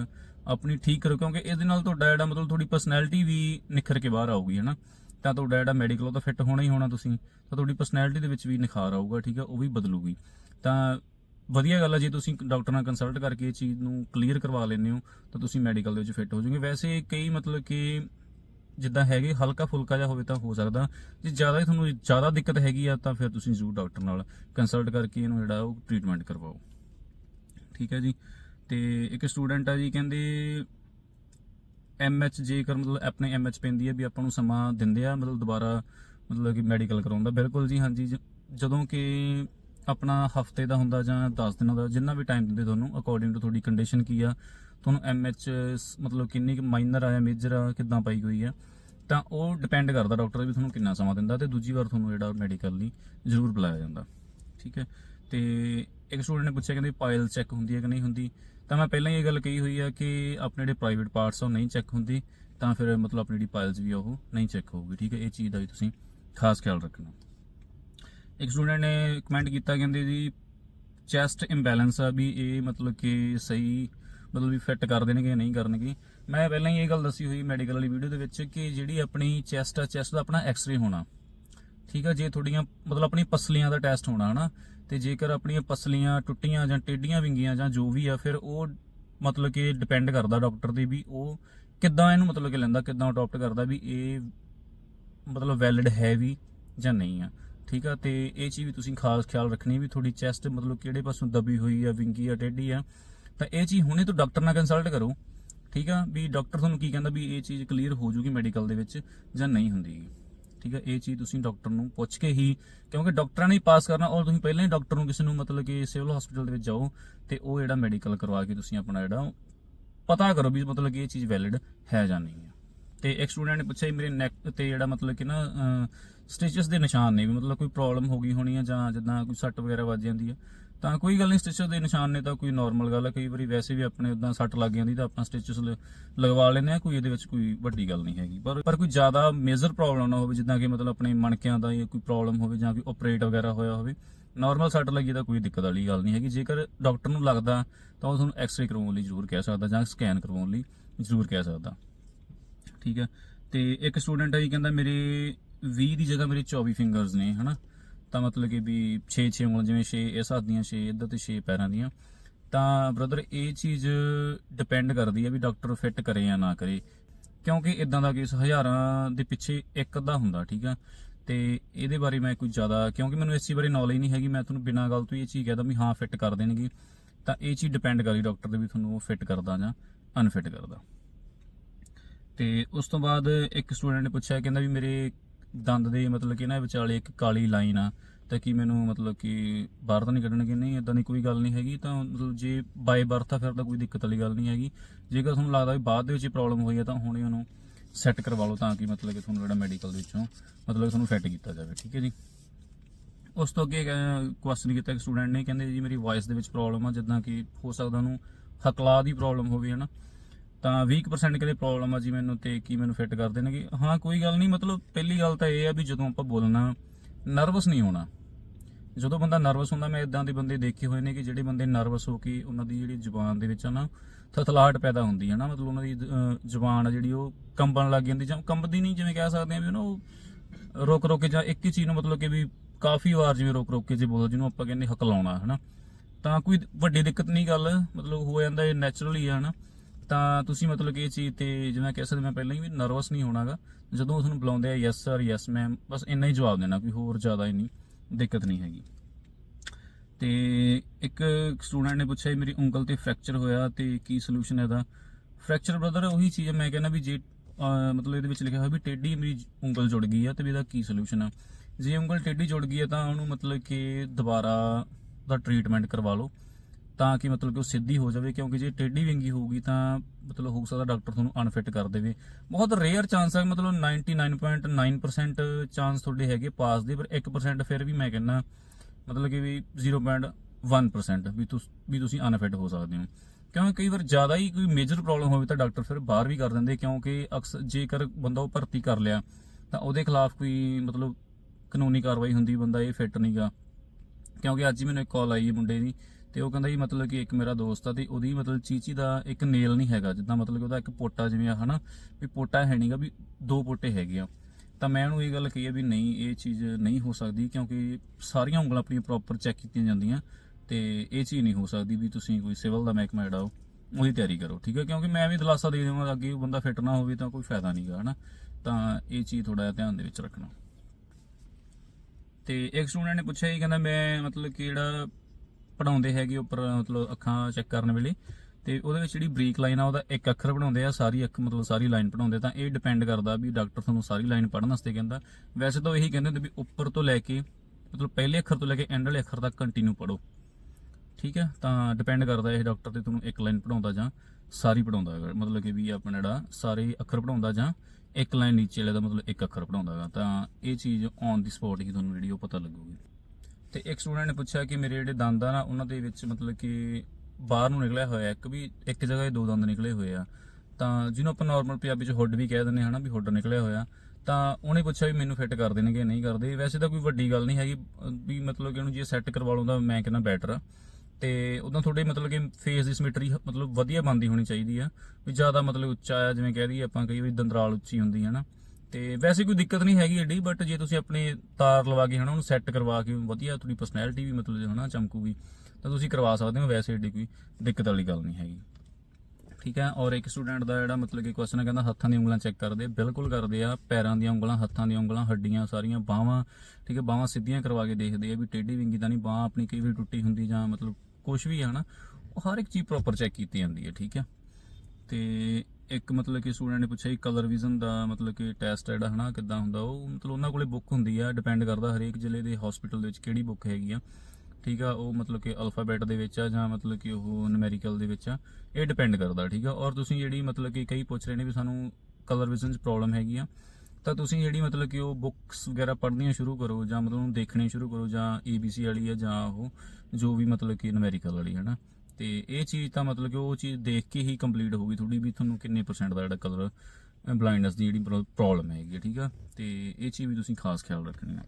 A: ਆਪਣੀ ਠੀਕ ਕਰੋ, ਕਿਉਂਕਿ ਇਸ ਦੇ ਨਾਲ ਤੁਹਾਡਾ ਜਿਹੜਾ ਮਤਲਬ ਤੁਹਾਡੀ ਪਰਸਨੈਲਿਟੀ ਵੀ ਨਿਖਰ ਕੇ ਬਾਹਰ ਆਊਗੀ ਹੈ ਨਾ ਤਾਂ ਤੁਹਾਡਾ ਜਿਹੜਾ ਮੈਡੀਕਲ ਉਹ ਤਾਂ ਫਿੱਟ ਹੋਣਾ ਹੀ ਹੋਣਾ ਤੁਸੀਂ, ਤਾਂ ਤੁਹਾਡੀ ਪਰਸਨੈਲਿਟੀ ਦੇ ਵਿੱਚ ਵੀ ਨਿਖਾਰ ਆਊਗਾ, ਠੀਕ ਆ? ਉਹ ਵੀ ਬਦਲੂਗੀ। ਤਾਂ ਵਧੀਆ ਗੱਲ ਹੈ ਜੇ ਤੁਸੀਂ ਡਾਕਟਰ ਨਾਲ ਕੰਸਲਟ ਕਰਕੇ ਇਹ ਚੀਜ਼ ਨੂੰ ਕਲੀਅਰ ਕਰਵਾ ਲੈਂਦੇ ਹੋ, ਤਾਂ ਤੁਸੀਂ ਮੈਡੀਕਲ ਦੇ ਵਿੱਚ ਫਿੱਟ ਹੋ ਜਾਓਗੇ। ਵੈਸੇ ਕਈ ਮਤਲਬ ਕਿ ਜਿੱਦਾਂ ਹੈਗੇ ਹਲਕਾ ਫੁਲਕਾ ਜਿਹਾ ਹੋਵੇ ਤਾਂ ਹੋ ਸਕਦਾ, ਜੇ ਜ਼ਿਆਦਾ ਹੀ ਤੁਹਾਨੂੰ ਜ਼ਿਆਦਾ ਦਿੱਕਤ ਹੈਗੀ ਆ, ਤਾਂ ਫਿਰ ਤੁਸੀਂ ਜ਼ਰੂਰ ਡਾਕਟਰ ਨਾਲ ਕੰਸਲਟ ਕਰਕੇ ਇਹਨੂੰ ਜਿਹੜਾ ਉਹ ਟ੍ਰੀਟਮੈਂਟ ਕਰਵਾਓ। ਠੀਕ ਹੈ ਜੀ। ਤੇ ਇੱਕ ਸਟੂਡੈਂਟ ਆ ਜੀ, ਕਹਿੰਦੇ ਐਮਐਚ ਜੇਕਰ ਮਤਲਬ ਆਪਣੇ ਐਮਐਚ ਪੈਂਦੀ ਹੈ ਵੀ ਆਪਾਂ ਨੂੰ ਸਮਾਂ ਦਿੰਦੇ ਆ, ਮਤਲਬ ਦੁਬਾਰਾ ਮਤਲਬ ਕਿ ਮੈਡੀਕਲ ਕਰਾਉਣ ਦਾ। ਬਿਲਕੁਲ ਜੀ, ਹਾਂਜੀ ਜ- ਜਦੋਂ ਕਿ ਆਪਣਾ ਹਫ਼ਤੇ ਦਾ ਹੁੰਦਾ ਜਾਂ 10 ਦਿਨਾਂ ਦਾ, ਜਿੰਨਾ ਵੀ ਟਾਈਮ ਦਿੰਦੇ ਤੁਹਾਨੂੰ ਅਕੋਰਡਿੰਗ ਟੂ ਤੁਹਾਡੀ ਕੰਡੀਸ਼ਨ ਕੀ ਆ, ਤੁਹਾਨੂੰ ਐਮਐਚ ਮਤਲਬ ਕਿੰਨੀ ਮਾਈਨਰ ਆ ਜਾਂ ਮੇਜਰ ਆ, ਕਿੱਦਾਂ ਪਾਈ ਹੋਈ ਆ, ਤਾਂ ਉਹ ਡਿਪੈਂਡ ਕਰਦਾ ਡਾਕਟਰ ਵੀ ਤੁਹਾਨੂੰ ਕਿੰਨਾ ਸਮਾਂ ਦਿੰਦਾ ਤੇ ਦੂਜੀ ਵਾਰ ਤੁਹਾਨੂੰ ਜਿਹੜਾ ਮੈਡੀਕਲ ਲਈ ਜ਼ਰੂਰ ਬੁਲਾਇਆ ਜਾਂਦਾ। ਠੀਕ ਹੈ। ਤੇ ਇੱਕ ਸਟੂਡੈਂਟ ਨੇ ਪੁੱਛਿਆ, ਕਹਿੰਦੇ ਪਾਇਲ ਚੈੱਕ ਹੁੰਦੀ ਹੈ ਕਿ ਨਹੀਂ ਹੁੰਦੀ? ਤਾਂ ਮੈਂ ਪਹਿਲਾਂ ਹੀ ਇਹ ਗੱਲ ਕਹੀ ਹੋਈ ਆ ਕਿ ਆਪਣੇ ਜਿਹੜੇ ਪ੍ਰਾਈਵੇਟ ਪਾਰਟਸ ਆ, ਉਹ ਨਹੀਂ ਚੈੱਕ ਹੁੰਦੀ, ਤਾਂ ਫਿਰ ਮਤਲਬ ਆਪਣੀ ਜਿਹੜੀ ਪਾਇਲਸ ਵੀ ਆ, ਉਹ ਨਹੀਂ ਚੈੱਕ ਹੋਊਗੀ, ਠੀਕ ਹੈ? ਇਹ ਚੀਜ਼ ਦਾ ਵੀ ਤੁਸੀਂ ਖਾਸ ਖਿਆਲ ਰੱਖਣਾ। ਇੱਕ ਸਟੂਡੈਂਟ ਨੇ ਕਮੈਂਟ ਕੀਤਾ, ਕਹਿੰਦੇ ਜੀ ਚੈਸਟ ਇੰਬੈਲੈਂਸ ਆ, ਵੀ ਇਹ ਮਤਲਬ ਕਿ ਸਹੀ, ਮਤਲਬ ਵੀ ਫਿੱਟ ਕਰ ਦੇਣਗੇ ਜਾਂ ਨਹੀਂ ਕਰਨਗੇ। ਮੈਂ ਪਹਿਲਾਂ ਹੀ ਇਹ ਗੱਲ ਦੱਸੀ ਹੋਈ ਮੈਡੀਕਲ ਵਾਲੀ ਵੀਡੀਓ ਦੇ ਵਿੱਚ ਕਿ ਜਿਹੜੀ ਆਪਣੀ ਚੈਸਟ ਆ ਚੈਸਟ ਦਾ ਆਪਣਾ ਐਕਸ-ਰੇ ਹੋਣਾ, ਠੀਕ ਆ? ਜੇ ਤੁਹਾਡੀਆਂ, ਮਤਲਬ ਆਪਣੀ ਪਸਲੀਆਂ ਦਾ ਟੈਸਟ ਹੋਣਾ, ਹਨਾ? ਤੇ ਜੇਕਰ ਆਪਣੀਆਂ ਪਸਲੀਆਂ, ਟੁੱਟੀਆਂ ਜਾਂ ਟੇਢੀਆਂ ਵਿੰਗੀਆਂ ਜਾਂ ਜੋ ਵੀ ਆ, ਫਿਰ ਉਹ ਮਤਲਬ ਕਿ ਡਿਪੈਂਡ ਕਰਦਾ ਡਾਕਟਰ ਤੇ ਵੀ ਉਹ ਕਿੱਦਾਂ ਇਹਨੂੰ ਮਤਲਬ ਕਿ ਲੈਂਦਾ, ਕਿੱਦਾਂ ਅਡਾਪਟ ਕਰਦਾ ਵੀ ਇਹ ਮਤਲਬ ਵੈਲਿਡ ਹੈ ਵੀ ਜਾਂ ਨਹੀਂ ਆ। ਠੀਕ ਆ? ਤੇ ਇਹ ਚੀਜ਼ ਵੀ ਤੁਸੀਂ ਖਾਸ ਖਿਆਲ ਰੱਖਣੀ ਵੀ ਤੁਹਾਡੀ ਚੈਸਟ ਮਤਲਬ ਕਿਹੜੇ ਪਾਸੋਂ ਦਬੀ ਹੋਈ ਆ, ਵਿੰਗੀ ਆ, ਟੇਢੀ ਆ, ਤਾਂ ਇਹ ਚੀਜ਼ ਹੁਣੇ ਤੋਂ ਡਾਕਟਰ ਨਾਲ ਕੰਸਲਟ ਕਰੋ। ਠੀਕ ਆ? ਵੀ ਡਾਕਟਰ ਤੁਹਾਨੂੰ ਕੀ ਕਹਿੰਦਾ ਵੀ ਇਹ ਚੀਜ਼ ਕਲੀਅਰ ਹੋ ਜੂਗੀ ਮੈਡੀਕਲ ਦੇ ਵਿੱਚ ਜਾਂ ਨਹੀਂ ਹੁੰਦੀ। ਠੀਕ ਹੈ, ਇਹ ਚੀਜ਼ ਤੁਸੀਂ ਡਾਕਟਰ ਨੂੰ ਪੁੱਛ ਕੇ ਹੀ, ਕਿਉਂਕਿ ਡਾਕਟਰਾਂ ਨੇ ਹੀ ਪਾਸ ਕਰਨਾ ਔਰ ਤੁਸੀਂ ਪਹਿਲਾਂ ਹੀ ਡਾਕਟਰ ਨੂੰ ਕਿਸੇ ਨੂੰ ਮਤਲਬ ਕਿ ਸਿਵਲ ਹਸਪੀਟਲ ਦੇ ਵਿੱਚ ਜਾਓ ਤੇ ਉਹ ਜਿਹੜਾ ਮੈਡੀਕਲ ਕਰਵਾ ਕੇ ਤੁਸੀਂ ਆਪਣਾ ਜਿਹੜਾ ਉਹ ਪਤਾ ਕਰੋ ਵੀ ਮਤਲਬ ਕਿ ਇਹ ਚੀਜ਼ ਵੈਲਿਡ ਹੈ ਜਾਂ ਨਹੀਂ ਹੈ। ਤੇ ਇੱਕ ਸਟੂਡੈਂਟ ਨੇ ਪੁੱਛਿਆ ਮੇਰੇ ਨੈਕ ਤੇ ਜਿਹੜਾ ਮਤਲਬ ਕਿ ਨਾ ਸਟਿਚਸ ਦੇ ਨਿਸ਼ਾਨ ਨੇ ਵੀ ਮਤਲਬ ਕੋਈ ਪ੍ਰੋਬਲਮ ਹੋ ਗਈ ਹੋਣੀ ਆ ਜਾਂ ਜਿੱਦਾਂ ਕੋਈ ਸੱਟ ਵਗੈਰਾ ਵੱਜ ਜਾਂਦੀ ਆ। ਤਾਂ ਕੋਈ ਗੱਲ ਨਹੀਂ ਸਟਿਚਸ ਦੇ ਨਿਸ਼ਾਨ ਨੇ ਤਾਂ ਕੋਈ ਨਾਰਮਲ ਗੱਲ ਹੈ ਕਈ ਵਾਰੀ ਵੈਸੇ ਵੀ ਆਪਣੇ ਉਦਾਂ ਸੱਟ ਲੱਗ ਜਾਂਦੀ ਤਾਂ ਆਪਾਂ ਸਟਿਚਸ ਲਗਵਾ ਲੈਂਦੇ ਆ, ਕੋਈ ਇਹਦੇ ਵਿੱਚ ਕੋਈ ਵੱਡੀ ਗੱਲ ਨਹੀਂ ਹੈਗੀ। ਪਰ ਪਰ ਕੋਈ ਜ਼ਿਆਦਾ ਮੇਜਰ ਪ੍ਰੋਬਲਮ ਨਾ ਹੋਵੇ, ਜਿੱਦਾਂ ਕਿ ਮਤਲਬ ਆਪਣੇ ਮਣਕਿਆਂ ਦਾ ਜਾਂ ਕੋਈ ਪ੍ਰੋਬਲਮ ਹੋਵੇ ਜਾਂ ਕੋਈ ਆਪਰੇਟ ਵਗੈਰਾ ਹੋਇਆ ਹੋਵੇ ਨਾਰਮਲ ਸੱਟ ਲੱਗੀ ਤਾਂ ਕੋਈ ਦਿੱਕਤ ਵਾਲੀ ਗੱਲ ਨਹੀਂ ਹੈਗੀ। ਜੇਕਰ ਡਾਕਟਰ ਨੂੰ ਲੱਗਦਾ ਤਾਂ ਉਹ ਤੁਹਾਨੂੰ ਐਕਸ-ਰੇ ਕਰਵਾਉਣ ਲਈ ਜ਼ਰੂਰ ਕਹਿ ਸਕਦਾ ਜਾਂ ਸਕੈਨ ਕਰਵਾਉਣ ਲਈ ਜ਼ਰੂਰ ਕਹਿ ਸਕਦਾ। ਠੀਕ ਹੈ ਤੇ ਇੱਕ ਸਟੂਡੈਂਟ ਹੈ ਜੀ ਕਹਿੰਦਾ, ਮੇਰੇ 20 ਦੀ ਜਗ੍ਹਾ ਮੇਰੇ 24 ਫਿੰਗਰਸ ਨੇ, ਹਨਾ? ਤਾਂ ਮਤਲਬ ਕਿ ਵੀ 6 6 ਉਂਗਲਾਂ, ਜਿਵੇਂ 6 ਇਸ ਹੱਥ ਦੀਆਂ 6 ਇੱਧਰ ਤੇ 6 ਪੈਰਾਂ ਦੀਆਂ। ਤਾਂ ਬ੍ਰਦਰ ਇਹ ਚੀਜ਼ ਡਿਪੈਂਡ ਕਰਦੀ ਹੈ ਵੀ ਡਾਕਟਰ ਫਿੱਟ ਕਰੇ ਜਾਂ ਨਾ ਕਰੇ। ਕਿਉਂਕਿ ਇਦਾਂ ਦਾ ਕੇਸ ਹਜ਼ਾਰਾਂ ਦੇ ਪਿੱਛੇ ਇੱਕ ਅੱਧਾ ਹੁੰਦਾ, ਠੀਕ ਆ? ਤੇ ਇਹਦੇ ਬਾਰੇ ਮੈਂ ਕੋਈ ਜ਼ਿਆਦਾ, ਕਿਉਂਕਿ ਮੈਨੂੰ ਇਸ ਚੀਜ਼ ਬਾਰੇ ਨੌਲੇਜ ਨਹੀਂ ਹੈਗੀ, ਮੈਂ ਤੁਹਾਨੂੰ ਬਿਨਾਂ ਗੱਲ ਤੋਂ ਹੀ ਇਹ ਚੀਜ਼ ਕਹਦਾ ਵੀ ਹਾਂ ਫਿੱਟ ਕਰ ਦੇਣਗੇ। ਤਾਂ ਇਹ ਚੀਜ਼ ਡਿਪੈਂਡ ਕਰਦੀ ਡਾਕਟਰ ਦੇ ਵੀ ਤੁਹਾਨੂੰ ਉਹ ਫਿੱਟ ਕਰਦਾ ਜਾਂ ਅਨਫਿੱਟ ਕਰਦਾ। ਤੇ ਉਸ ਤੋਂ ਬਾਅਦ ਇੱਕ ਸਟੂਡੈਂਟ ਨੇ ਪੁੱਛਿਆ, ਕਹਿੰਦਾ ਵੀ ਮੇਰੇ ਦੰਦ ਦੇ ਮਤਲਬ ਕਿ ਨਾ ਵਿਚਾਲੇ ਇੱਕ ਕਾਲੀ ਲਾਈਨ ਆ, ਤਾਂ ਕਿ ਮੈਨੂੰ ਮਤਲਬ ਕਿ ਬਾਹਰ ਤਾਂ ਨਹੀਂ ਕੱਢਣਗੇ? ਨਹੀਂ ਇਦਾਂ ਦੀ ਕੋਈ ਗੱਲ ਨਹੀਂ ਹੈਗੀ, ਤਾਂ ਮਤਲਬ ਜੇ ਬਾਈ ਬਰਥ ਆ ਫਿਰ ਤਾਂ ਕੋਈ ਦਿੱਕਤ ਵਾਲੀ ਗੱਲ ਨਹੀਂ ਹੈਗੀ। ਜੇਕਰ ਤੁਹਾਨੂੰ ਲੱਗਦਾ ਵੀ ਬਾਅਦ ਦੇ ਵਿੱਚ ਪ੍ਰੋਬਲਮ ਹੋਈ ਹੈ ਤਾਂ ਹੁਣੇ ਉਹਨੂੰ ਸੈੱਟ ਕਰਵਾ ਲਓ ਤਾਂ ਕਿ ਮਤਲਬ ਕਿ ਤੁਹਾਨੂੰ ਜਿਹੜਾ ਮੈਡੀਕਲ ਦੇ ਵਿੱਚੋਂ ਮਤਲਬ ਕਿ ਤੁਹਾਨੂੰ ਫਿੱਟ ਕੀਤਾ ਜਾਵੇ, ਠੀਕ ਹੈ ਜੀ? ਉਸ ਤੋਂ ਅੱਗੇ ਕੁਐਸਚਨ ਕੀਤਾ ਇੱਕ ਸਟੂਡੈਂਟ ਨੇ, ਕਹਿੰਦੇ ਜੀ, ਮੇਰੀ ਵਾਇਸ ਦੇ ਵਿੱਚ ਪ੍ਰੋਬਲਮ ਆ, ਜਿੱਦਾਂ ਕਿ ਹੋ ਸਕਦਾ ਉਹਨੂੰ ਹਕਲਾ ਦੀ ਪ੍ਰੋਬਲਮ ਹੋਵੇ, ਹਨਾ? ਤਾਂ 20% ਕਹਿੰਦੇ ਪ੍ਰੋਬਲਮ ਆ ਜੀ ਮੈਨੂੰ ਤੇ ਕੀ ਮੈਨੂੰ ਫਿੱਟ ਕਰ ਦੇਣਗੇ। ਹਾਂ ਕੋਈ ਗੱਲ ਨਹੀਂ ਮਤਲਬ ਪਹਿਲੀ ਗੱਲ ਤਾਂ ਇਹ ਆ ਵੀ ਜਦੋਂ ਆਪਾਂ ਬੋਲਣਾ ਨਰਵਸ ਨਹੀਂ ਹੋਣਾ। ਜਦੋਂ ਬੰਦਾ ਨਰਵਸ ਹੁੰਦਾ ਮੈਂ ਇਦਾਂ ਦੇ ਬੰਦੇ ਦੇਖੇ ਹੋਏ ਨੇ ਕਿ ਜਿਹੜੇ ਬੰਦੇ ਨਰਵਸ ਹੋ ਕੇ ਉਹਨਾਂ ਦੀ ਜਿਹੜੀ ਜ਼ੁਬਾਨ ਦੇ ਵਿੱਚ ਆ ਨਾ ਥਥਲਾਹਟ ਪੈਦਾ ਹੁੰਦੀ ਹੈ ਨਾ ਮਤਲਬ ਉਹਨਾਂ ਦੀ ਅਹ, ਜ਼ੁਬਾਨ ਆ ਜਿਹੜੀ ਉਹ ਕੰਬਣ ਲੱਗ ਜਾਂਦੀ ਜਾਂ ਕੰਬਦੀ ਨਹੀਂ ਜਿਵੇਂ ਕਹਿ ਸਕਦੇ ਆ ਵੀ ਉਹਨਾਂ ਉਹ ਰੁਕ ਰੁਕ ਕੇ ਜਾਂ ਇੱਕ ਹੀ ਚੀਜ਼ ਨੂੰ ਮਤਲਬ ਕਿ ਵੀ ਕਾਫੀ ਵਾਰ ਜਿਵੇਂ ਰੁਕ ਰੁਕ ਕੇ ਜੇ ਬੋਲੋ ਜਿਹਨੂੰ ਆਪਾਂ ਕਹਿੰਦੇ ਹਕਲਾਉਣਾ ਹਨਾ। ਤਾਂ ਕੋਈ ਵੱਡੀ ਦਿੱਕਤ ਨਹੀਂ ਗੱਲ ਮਤਲਬ ਹੋ ਜਾਂਦਾ ਇਹ ਨੈਚੁਰਲੀ ਆ ਹਨਾ। ਤਾਂ ਤੁਸੀਂ ਮਤਲਬ ਕਿ ਇਹ ਚੀਜ਼ ਤੇ ਜਿਵੇਂ ਕਹਿ ਸਕਦੇ ਮੈਂ ਪਹਿਲਾਂ ਹੀ ਵੀ ਨਰਵਸ ਨਹੀਂ ਹੋਣਾਗਾ। ਜਦੋਂ ਤੁਹਾਨੂੰ ਬੁਲਾਉਂਦੇ ਆ ਯੈਸ ਸਰ ਯੈਸ ਮੈਮ ਬਸ ਇੰਨਾ ਹੀ ਜਵਾਬ ਦੇਣਾ ਕੋਈ ਹੋਰ ਜ਼ਿਆਦਾ ਇੰਨੀ ਦਿੱਕਤ ਨਹੀਂ ਹੈਗੀ। ਤੇ ਇੱਕ ਸਟੂਡੈਂਟ ਨੇ ਪੁੱਛਿਆ ਮੇਰੀ ਉਂਗਲ ਤੇ ਫ੍ਰੈਕਚਰ ਹੋਇਆ ਤੇ ਕੀ ਸੋਲੂਸ਼ਨ ਹੈ ਇਹਦਾ? ਫ੍ਰੈਕਚਰ ਬ੍ਰਦਰ ਉਹੀ ਚੀਜ਼ ਹੈ, ਮੈਂ ਕਹਿੰਦਾ ਵੀ ਜੇ ਮਤਲਬ ਇਹਦੇ ਵਿੱਚ ਲਿਖਿਆ ਹੋਇਆ ਵੀ ਟੇਢੀ ਮੇਰੀ ਉਂਗਲ ਜੁੜ ਗਈ ਆ ਤੇ ਵੀ ਇਹਦਾ ਕੀ ਸੋਲੂਸ਼ਨ ਆ? ਜੇ ਉਂਗਲ ਟੇਢੀ ਜੁੜ ਗਈ ਹੈ ਤਾਂ ਉਹਨੂੰ ਮਤਲਬ ਕਿ ਦੁਬਾਰਾ ਦਾ ਟ੍ਰੀਟਮੈਂਟ ਕਰਵਾ ਲਓ। ਤਾਂ ਕਿ ਮਤਲਬ ਕਿ ਉਹ ਸਿੱਧੀ ਹੋ ਜਾਵੇ, ਕਿਉਂਕਿ ਜੇ ਟੇਢੀ ਵਿੰਗੀ ਹੋਊਗੀ ਤਾਂ ਮਤਲਬ ਹੋ ਸਕਦਾ ਡਾਕਟਰ ਤੁਹਾਨੂੰ ਅਨਫਿਟ ਕਰ ਦੇਵੇ। ਬਹੁਤ ਰੇਅਰ ਚਾਂਸ ਹੈ ਮਤਲਬ 99.9% ਚਾਂਸ ਤੁਹਾਡੇ ਹੈਗੇ ਪਾਸ ਦੇ, ਪਰ 1% ਫਿਰ ਵੀ ਮੈਂ ਕਹਿੰਦਾ, ਮਤਲਬ ਕਿ ਵੀ 0.1% ਵੀ ਤੁਸੀਂ ਵੀ ਤੁਸੀਂ ਅਨਫਿਟ ਹੋ ਸਕਦੇ ਹੋ। ਕਿਉਂਕਿ ਕਈ ਵਾਰ ਜ਼ਿਆਦਾ ਹੀ ਕੋਈ ਮੇਜਰ ਪ੍ਰੋਬਲਮ ਹੋਵੇ ਤਾਂ ਡਾਕਟਰ ਫਿਰ ਬਾਹਰ ਵੀ ਕਰ ਦਿੰਦੇ, ਕਿਉਂਕਿ ਅਕਸਰ ਜੇਕਰ ਬੰਦਾ ਉਹ ਭਰਤੀ ਕਰ ਲਿਆ, ਤਾਂ ਉਹਦੇ ਖਿਲਾਫ ਕੋਈ ਮਤਲਬ ਕਾਨੂੰਨੀ ਕਾਰਵਾਈ ਹੁੰਦੀ, ਬੰਦਾ ਇਹ ਫਿੱਟ ਨਹੀਂਗਾ ਕਿਉਂਕਿ ਅੱਜ ਹੀ ਮੈਨੂੰ ਇੱਕ ਕਾਲ ਆਈ ਹੈ ਮੁੰਡੇ ਦੀ ਤੇ ਉਹ ਕਹਿੰਦਾ ਜੀ ਮਤਲਬ ਕਿ ਇੱਕ ਮੇਰਾ ਦੋਸਤ ਆ ਤੇ ਉਹਦੀ ਮਤਲਬ ਚੀਚੀ ਦਾ ਇੱਕ ਨੇਲ ਨਹੀਂ ਹੈਗਾ, ਜਿੱਦਾਂ ਮਤਲਬ ਕਿ ਉਹਦਾ ਇੱਕ ਪੋਟਾ ਜਿਵੇਂ ਆ, ਹਨਾ? ਵੀ ਪੋਟਾ ਹੈ ਨਹੀਂਗਾ ਵੀ ਦੋ ਪੋਟੇ ਹੈਗੇ ਆ। ਤਾਂ ਮੈਂ ਉਹਨੂੰ ਇਹ ਗੱਲ ਕਹੀ ਹੈ ਵੀ ਨਹੀਂ, ਇਹ ਚੀਜ਼ ਨਹੀਂ ਹੋ ਸਕਦੀ ਕਿਉਂਕਿ ਸਾਰੀਆਂ ਉਂਗਲਾਂ ਆਪਣੀਆਂ ਪ੍ਰੋਪਰ ਚੈੱਕ ਕੀਤੀਆਂ ਜਾਂਦੀਆਂ ਤੇ ਇਹ ਚੀਜ਼ ਨਹੀਂ ਹੋ ਸਕਦੀ ਵੀ ਤੁਸੀਂ ਕੋਈ ਸਿਵਲ ਦਾ ਮਹਿਕਮਾ ਜਿਹੜਾ ਉਹ, ਉਹਦੀ ਤਿਆਰੀ ਕਰੋ, ਠੀਕ ਹੈ ਕਿਉਂਕਿ ਮੈਂ ਵੀ ਦਲਾਸਾ ਦੇ ਦੇਵਾਂ, ਅੱਗੇ ਉਹ ਬੰਦਾ ਫਿੱਟ ਨਾ ਹੋਵੇ ਤਾਂ ਕੋਈ ਫਾਇਦਾ ਨਹੀਂਗਾ ਹਨਾ? ਤਾਂ ਇਹ ਚੀਜ਼ ਥੋੜਾ ਜਿਹਾ ਧਿਆਨ ਦੇ ਵਿੱਚ ਰੱਖਣਾ। ਤੇ ਇੱਕ ਸਟੂਡੈਂਟ ਨੇ ਪੁੱਛਿਆ ਇਹ ਕਹਿੰਦਾ ਮੈਂ ਮਤਲਬ ਕਿ ਜਿਹੜਾ ਪੜਾਉਂਦੇ ਹੈਗੇ ਉੱਪਰ, ਮਤਲਬ ਅੱਖਾਂ ਚੈੱਕ ਕਰਨ ਵੇਲੇ। ਤੇ ਉਹਦੇ ਵਿੱਚ ਜਿਹੜੀ ਬਰੀਕ ਲਾਈਨ ਆ, ਉਹਦਾ ਇੱਕ ਅੱਖਰ ਬਣਾਉਂਦੇ ਆ, ਸਾਰੀ ਅੱਖ, ਮਤਲਬ ਸਾਰੀ ਲਾਈਨ ਪੜਾਉਂਦੇ ਤਾਂ ਇਹ ਡਿਪੈਂਡ ਕਰਦਾ ਵੀ ਡਾਕਟਰ ਤੁਹਾਨੂੰ ਸਾਰੀ ਲਾਈਨ ਪੜ੍ਹਨ ਵਾਸਤੇ ਕਹਿੰਦਾ। ਵੈਸੇ ਤਾਂ ਇਹੀ ਕਹਿੰਦੇ ਹੁੰਦੇ ਵੀ ਉੱਪਰ ਤੋਂ ਲੈ ਕੇ, ਮਤਲਬ ਪਹਿਲੇ ਅੱਖਰ ਤੋਂ ਲੈ ਕੇ ਐਂਡ ਵਾਲੇ ਅੱਖਰ ਤੱਕ ਕੰਟੀਨਿਊ ਪੜੋ ਠੀਕ ਹੈ? ਤਾਂ ਡਿਪੈਂਡ ਕਰਦਾ ਇਹ ਡਾਕਟਰ ਤੇ ਤੁਹਾਨੂੰ ਇੱਕ ਲਾਈਨ ਪੜਾਉਂਦਾ ਜਾਂ ਸਾਰੀ ਪੜਾਉਂਦਾ ਹੈਗਾ। ਮਤਲਬ ਕਿ ਵੀ ਆਪਣਾ ਜਿਹੜਾ ਸਾਰੇ ਅੱਖਰ ਪੜਾਉਂਦਾ ਜਾਂ ਇੱਕ ਲਾਈਨ ਨੀਚੇ ਵਾਲੇ ਦਾ ਮਤਲਬ ਇੱਕ ਅੱਖਰ ਪੜਾਉਂਦਾ ਹੈਗਾ। ਤਾਂ ਇਹ ਚੀਜ਼ ਔਨ ਦੀ ਸਪੌਟ ਹੀ ਤੁਹਾਨੂੰ ਜਿਹੜੀ ਉਹ ਪਤਾ ਲੱਗੂਗੀ। ਤੇ ਇੱਕ ਸਟੂਡੈਂਟ ਨੇ ਪੁੱਛਿਆ ਕਿ ਮੇਰੇ ਜਿਹੜੇ ਦੰਦ ਆ ਨਾ, ਉਹਨਾਂ ਦੇ ਵਿੱਚ ਮਤਲਬ ਕਿ ਬਾਹਰ ਨੂੰ ਨਿਕਲਿਆ ਹੋਇਆ, ਇੱਕ ਵੀ ਇੱਕ ਜਗ੍ਹਾ 'ਤੇ ਦੋ ਦੰਦ ਨਿਕਲੇ ਹੋਏ ਆ। ਤਾਂ ਜਿਹਨੂੰ ਆਪਾਂ ਨਾਰਮਲ ਪੰਜਾਬੀ 'ਚ ਹੁੱਡ ਵੀ ਕਹਿ ਦਿੰਦੇ ਹਨਾ, ਵੀ ਹੁੱਡ ਨਿਕਲਿਆ ਹੋਇਆ। ਤਾਂ ਉਹਨੇ ਪੁੱਛਿਆ ਵੀ ਮੈਨੂੰ ਫਿੱਟ ਕਰ ਦੇਣਗੇ, ਨਹੀਂ ਕਰਦੇ। ਵੈਸੇ ਤਾਂ ਕੋਈ ਵੱਡੀ ਗੱਲ ਨਹੀਂ ਹੈਗੀ, ਵੀ ਮਤਲਬ ਕਿ ਉਹਨੂੰ ਜੇ ਸੈੱਟ ਕਰਵਾ ਲਉਂਦਾ ਮੈਂ ਕਹਿੰਦਾ ਬੈਟਰ ਆ। ਤੇ ਉਦੋਂ ਤੁਹਾਡੇ ਮਤਲਬ ਕਿ ਫੇਸ ਦੀ ਸਿਮੈਟਰੀ ਮਤਲਬ ਵਧੀਆ ਬਣਦੀ ਹੋਣੀ ਚਾਹੀਦੀ ਆ। ਵੀ ਜ਼ਿਆਦਾ ਮਤਲਬ ਉੱਚਾ ਆ, ਜਿਵੇਂ ਕਹਿ ਦਈਏ ਆਪਾਂ ਕਈ ਵਾਰੀ ਦੰਦਰਾਲ ਉੱਚੀ ਹੁੰਦੀ ਹੈ ਨਾ। ਤੇ ਵੈਸੇ ਕੋਈ ਦਿੱਕਤ ਨਹੀਂ ਹੈਗੀ ਏਡੀ ਬਟ ਜੇ ਤੁਸੀਂ ਆਪਣੇ ਤਾਰ ਲਵਾ ਕੇ ਹਨਾ ਉਹਨੂੰ ਸੈੱਟ ਕਰਵਾ ਕੇ ਵਧੀਆ ਤੁਹਾਡੀ ਪਰਸਨੈਲਿਟੀ ਵੀ ਮਤਲਬ ਹਨਾ ਚਮਕੂਗੀ, ਤਾਂ ਤੁਸੀਂ ਕਰਵਾ ਸਕਦੇ ਹੋ, ਵੈਸੇ ਏਡੀ ਕੋਈ ਦਿੱਕਤ ਵਾਲੀ ਗੱਲ ਨਹੀਂ ਹੈਗੀ। ਠੀਕ ਹੈ? ਔਰ ਇੱਕ ਸਟੂਡੈਂਟ ਦਾ ਜਿਹੜਾ ਮਤਲਬ ਕਿ ਕੁਐਸਚਨ ਹੈ, ਕਹਿੰਦਾ ਹੱਥਾਂ ਦੀਆਂ ਉਂਗਲਾਂ ਚੈੱਕ ਕਰਦੇ, ਬਿਲਕੁਲ ਕਰਦੇ ਆ, ਪੈਰਾਂ ਦੀਆਂ ਉਂਗਲਾਂ, ਹੱਥਾਂ ਦੀਆਂ ਉਂਗਲਾਂ, ਹੱਡੀਆਂ ਸਾਰੀਆਂ, ਬਾਹਾਂ, ਠੀਕ ਹੈ, ਬਾਹਾਂ ਸਿੱਧੀਆਂ ਕਰਵਾ ਕੇ ਦੇਖਦੇ ਆ ਵੀ ਟੇਢੀ ਵਿੰਗੀ ਤਾਂ ਨਹੀਂ, ਬਾਹ ਆਪਣੀ ਕਈ ਵਾਰੀ ਟੁੱਟੀ ਹੁੰਦੀ ਜਾਂ ਮਤਲਬ ਕੁਝ ਵੀ ਹੈ ਨਾ ਉਹ ਹਰ ਇੱਕ ਚੀਜ਼ ਪ੍ਰੋਪਰ ਚੈੱਕ ਕੀਤੀ ਜਾਂਦੀ ਹੈ, ਠੀਕ ਹੈ? ਤੇ ਇੱਕ ਮਤਲਬ ਕਿ ਸਟੂਡੈਂਟ ਨੇ ਪੁੱਛਿਆ ਕਿ ਕਲਰ ਵਿਜ਼ਨ ਦਾ ਮਤਲਬ ਕਿ ਟੈਸਟ ਜਿਹੜਾ ਹਨਾ, ਕਿੱਦਾਂ ਹੁੰਦਾ? ਉਹ ਮਤਲਬ ਉਹਨਾਂ ਕੋਲੇ ਬੁੱਕ ਹੁੰਦੀ ਆ ਡਿਪੈਂਡ ਕਰਦਾ ਹਰੇਕ ਜ਼ਿਲ੍ਹੇ ਦੇ ਹਸਪੀਟਲ ਦੇ ਵਿੱਚ ਕਿਹੜੀ ਬੁੱਕ ਹੈਗੀ ਆ। ਠੀਕ ਆ, ਉਹ ਮਤਲਬ ਕਿ ਅਲਫਾਬੈਟ ਦੇ ਵਿੱਚ ਆ ਜਾਂ ਮਤਲਬ ਕਿ ਉਹ ਨੂਮੈਰੀਕਲ ਦੇ ਵਿੱਚ ਆ, ਇਹ ਡਿਪੈਂਡ ਕਰਦਾ, ਠੀਕ ਆ। ਔਰ ਤੁਸੀਂ ਜਿਹੜੀ ਮਤਲਬ ਕਿ ਕਈ ਪੁੱਛ ਰਹੇ ਨੇ ਵੀ ਸਾਨੂੰ ਕਲਰ ਵਿਜ਼ਨ 'ਚ ਪ੍ਰੋਬਲਮ ਹੈਗੀ ਆ, ਤਾਂ ਤੁਸੀਂ ਜਿਹੜੀ ਮਤਲਬ ਕਿ ਉਹ ਬੁੱਕਸ ਵਗੈਰਾ ਪੜ੍ਹਨੀਆਂ ਸ਼ੁਰੂ ਕਰੋ ਜਾਂ ਮਤਲਬ ਉਹਨੂੰ ਦੇਖਣੀ ਸ਼ੁਰੂ ਕਰੋ ਜਾਂ ABC ਵਾਲੀ ਆ ਜਾਂ ਉਹ ਜੋ ਵੀ ਮਤਲਬ ਕਿ ਨੂਮੈਰੀਕਲ ਵਾਲੀ ਹੈ ਨਾ ਤੇ ਇਹ ਚੀਜ਼ ਤਾਂ ਮਤਲਬ ਕਿ ਉਹ ਚੀਜ਼ ਦੇਖ ਕੇ ਹੀ ਕੰਪਲੀਟ ਹੋਊਗੀ ਤੁਹਾਡੀ ਵੀ ਤੁਹਾਨੂੰ ਕਿੰਨੇ ਪਰਸੈਂਟ ਦਾ ਜਿਹੜਾ ਕਲਰ ਬਲਾਈਂਡਨੈਸ ਦੀ ਜਿਹੜੀ ਪ੍ਰੋਬਲਮ ਹੈਗੀ ਆ, ਠੀਕ ਆ? ਤੇ ਇਹ ਚੀਜ਼ ਵੀ ਤੁਸੀਂ ਖਾਸ ਖਿਆਲ ਰੱਖਣੀ ਹੈ